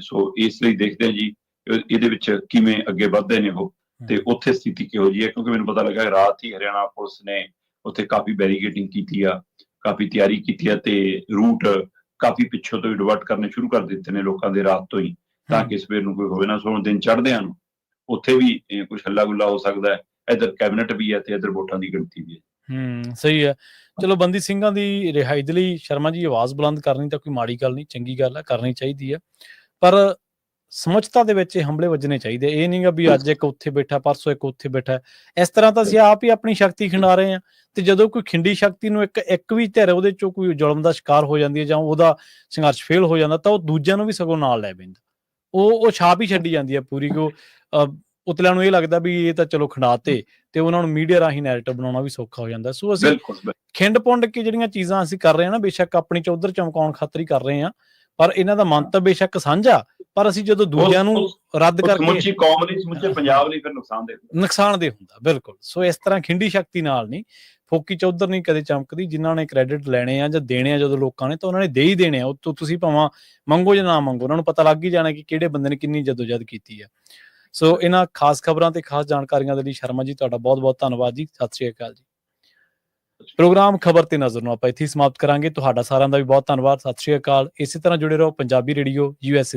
ਸੋ ਇਸ ਲਈ ਦੇਖਦੇ ਹਾਂ ਜੀ ਇਹ- ਇਹਦੇ ਵਿੱਚ ਕਿਵੇਂ ਅੱਗੇ ਵਧਦੇ ਨੇ ਉਹ। ਤੇ ਉੱਥੇ ਸਥਿਤੀ ਕਿਹੋ ਜੀ ਹੈ? ਕਿਉਂਕਿ ਮੈਨੂੰ ਪਤਾ ਲੱਗਾ ਰਾਤ ਹੀ ਹਰਿਆਣਾ ਪੁਲਿਸ ਨੇ ਉੱਥੇ ਕਾਫੀ ਬੈਰੀਗੇਟਿੰਗ ਕੀਤੀ ਆ ਕਾਫੀ ਤਿਆਰੀ ਕੀਤੀ ਆ ਤੇ ਰੂਟ ਕਾਫੀ ਪਿੱਛੋਂ ਤੋਂ ਡਿਵਰਟ ਕਰਨੇ ਸ਼ੁਰੂ ਕਰ ਦਿੱਤੇ ਨੇ ਲੋਕਾਂ ਦੇ ਰਾਤ ਤੋਂ ਹੀ ਤਾਂ ਕਿ ਸਵੇਰ ਨੂੰ ਕੋਈ ਹੋਵੇ ਨਾ ਸੋ ਹੁਣ ਦਿਨ ਚੜ੍ਹਦਿਆਂ ਨੂੰ ਉੱਥੇ ਵੀ ਕੁਝ ਹੱਲਾ ਗੁੱਲਾ ਹੋ ਸਕਦਾ ਹੈ ਇਧਰ ਕੈਬਨਿਟ ਵੀ ਹੈ ਤੇ ਇਧਰ ਵੋਟਾਂ ਦੀ ਗਿਣਤੀ ਵੀ ਹੈ। ਹੂੰ ਸਹੀ ਹੈ। ਚਲੋ ਬੰਦੀ ਸਿੰਘਾਂ ਦੀ ਰਿਹਾਈ ਦੇ ਲਈ ਸ਼ਰਮਾ ਜੀ ਆਵਾਜ਼ ਬੁਲੰਦ ਕਰਨੀ ਤਾਂ ਕੋਈ ਮਾੜੀ ਗੱਲ ਨਹੀਂ ਚੰਗੀ ਗੱਲ ਹੈ ਕਰਨੀ ਚਾਹੀਦੀ ਹੈ। ਪਰ ਸਮਝਤਾ ਦੇ ਵਿੱਚ ਇਹ ਹਮਲੇ ਵੱਜਣੇ ਚਾਹੀਦੇ। ਇਹ ਨਹੀਂਗਾ ਵੀ ਅੱਜ ਇੱਕ ਉੱਥੇ ਬੈਠਾ ਪਰਸੋਂ ਇੱਕ ਉੱਥੇ ਬੈਠਾ। ਇਸ ਤਰ੍ਹਾਂ ਤਾਂ ਅਸੀਂ ਆਪ ਹੀ ਆਪਣੀ ਸ਼ਕਤੀ ਖਿੰਡਾ ਰਹੇ ਹਾਂ ਤੇ ਜਦੋਂ ਕੋਈ ਖਿੰਡੀ ਸ਼ਕਤੀ ਨੂੰ ਇੱਕ ਇੱਕ ਵੀ ਧਿਰ ਉਹਦੇ ਚੋਂ ਕੋਈ ਜ਼ੁਲਮ ਦਾ ਸ਼ਿਕਾਰ ਹੋ ਜਾਂਦੀ ਹੈ ਜਾਂ ਉਹਦਾ ਸੰਘਰਸ਼ ਫੇਲ ਹੋ ਜਾਂਦਾ ਤਾਂ ਉਹ ਦੂਜਿਆਂ ਨੂੰ ਵੀ ਸਗੋਂ ਨਾਲ ਲੈ ਪੈਂਦਾ ਉਹ ਉਹ ਛਾਪ ਹੀ ਛੱਡੀ ਜਾਂਦੀ ਹੈ ਪੂਰੀ ਕਿ ਉਤਲਿਆਂ ਨੂੰ ਇਹ ਲੱਗਦਾ ਵੀ ਇਹ ਤਾਂ ਚਲੋ ਖਿੰਡਾਤੇ ਤੇ ਉਹਨਾਂ ਨੂੰ ਮੀਡੀਆ ਰਾਹੀਂ ਨੈਰੇਟਿਵ ਬਣਾਉਣਾ ਵੀ ਸੌਖਾ ਹੋ ਜਾਂਦਾ। ਸੋ ਅਸੀਂ। ਖਿੰਡ ਪੁੰਡ ਕੇ ਜਿਹੜੀਆਂ ਚੀਜ਼ਾਂ ਅਸੀਂ ਕਰ ਰਹੇ ਹਾਂ ਨਾ ਬੇਸ਼ੱਕ ਆਪਣੀ ਚੌਧਰ ਚਮਕਾਉਣ ਖਾਤਰ ਹੀ ਕਰ ਰਹੇ ਹਾਂ ਪਰ ਇਹਨਾਂ ਦਾ ਮੰਤਵ ਬੇਸ਼ੱਕ ਸਾਂਝਾ ਪਰ ਅਸੀਂ ਜਦੋਂ ਦੂਜਿਆਂ ਨੂੰ ਰੱਦ ਕਰਕੇ ਸਮੁੱਚੀ ਕੌਮ ਲਈ ਸਮੁੱਚੇ ਪੰਜਾਬ ਲਈ ਫਿਰ ਨੁਕਸਾਨਦੇਹ ਨੁਕਸਾਨਦੇ ਹੁੰਦਾ ਬਿਲਕੁਲ। ਸੋ ਇਸ ਤਰ੍ਹਾਂ ਖਿੰਡੀ ਸ਼ਕਤੀ ਨਾਲ ਨਹੀਂ ਫੋਕੀ ਚੌਧਰ ਨਹੀਂ ਕਦੇ ਚਮਕਦੀ ਜਿਨ੍ਹਾਂ ਨੇ ਕ੍ਰੈਡਿਟ ਲੈਣੇ ਆ ਜਾਂ ਦੇਣੇ ਆ ਜਦੋਂ ਲੋਕਾਂ ਨੇ ਤਾਂ ਉਹਨਾਂ ਨੇ ਦੇ ਹੀ ਦੇਣੇ ਆ। ਉਹ ਤੋਂ ਤੁਸੀਂ ਭਾਵੇਂ ਮੰਗੋ ਜਾਂ ਨਾ ਮੰਗੋ ਉਹਨਾਂ ਨੂੰ ਪਤਾ ਲੱਗ ਹੀ ਜਾਣਾ ਕਿ ਕਿਹੜੇ ਬੰਦੇ ਨੇ ਕਿੰਨੀ ਜਦੋਜਹਿਦ ਕੀਤੀ ਆ। ਸੋ ਇਹਨਾਂ ਖਾਸ ਖਬਰਾਂ ਤੇ ਖਾਸ ਜਾਣਕਾਰੀਆਂ ਦੇ ਲਈ ਸ਼ਰਮਾ ਜੀ ਤੁਹਾਡਾ ਬਹੁਤ-ਬਹੁਤ ਧੰਨਵਾਦ ਜੀ। ਸਤਿ ਸ਼੍ਰੀ ਅਕਾਲ ਜੀ। ਪ੍ਰੋਗਰਾਮ ਖਬਰ ਤੇ ਨਜ਼ਰ ਨੂੰ ਆਪਾਂ ਇੱਥੇ ਸਮਾਪਤ ਕਰਾਂਗੇ। ਤੁਹਾਡਾ ਸਾਰਿਆਂ ਦਾ ਵੀ ਬਹੁਤ ਧੰਨਵਾਦ। ਸਤਿ ਸ਼੍ਰੀ ਅਕਾਲ। ਇਸੇ ਤਰ੍ਹਾਂ ਜੁੜੇ ਰਹੋ ਪੰਜਾਬੀ ਰੇਡੀਓ ਯੂਐਸ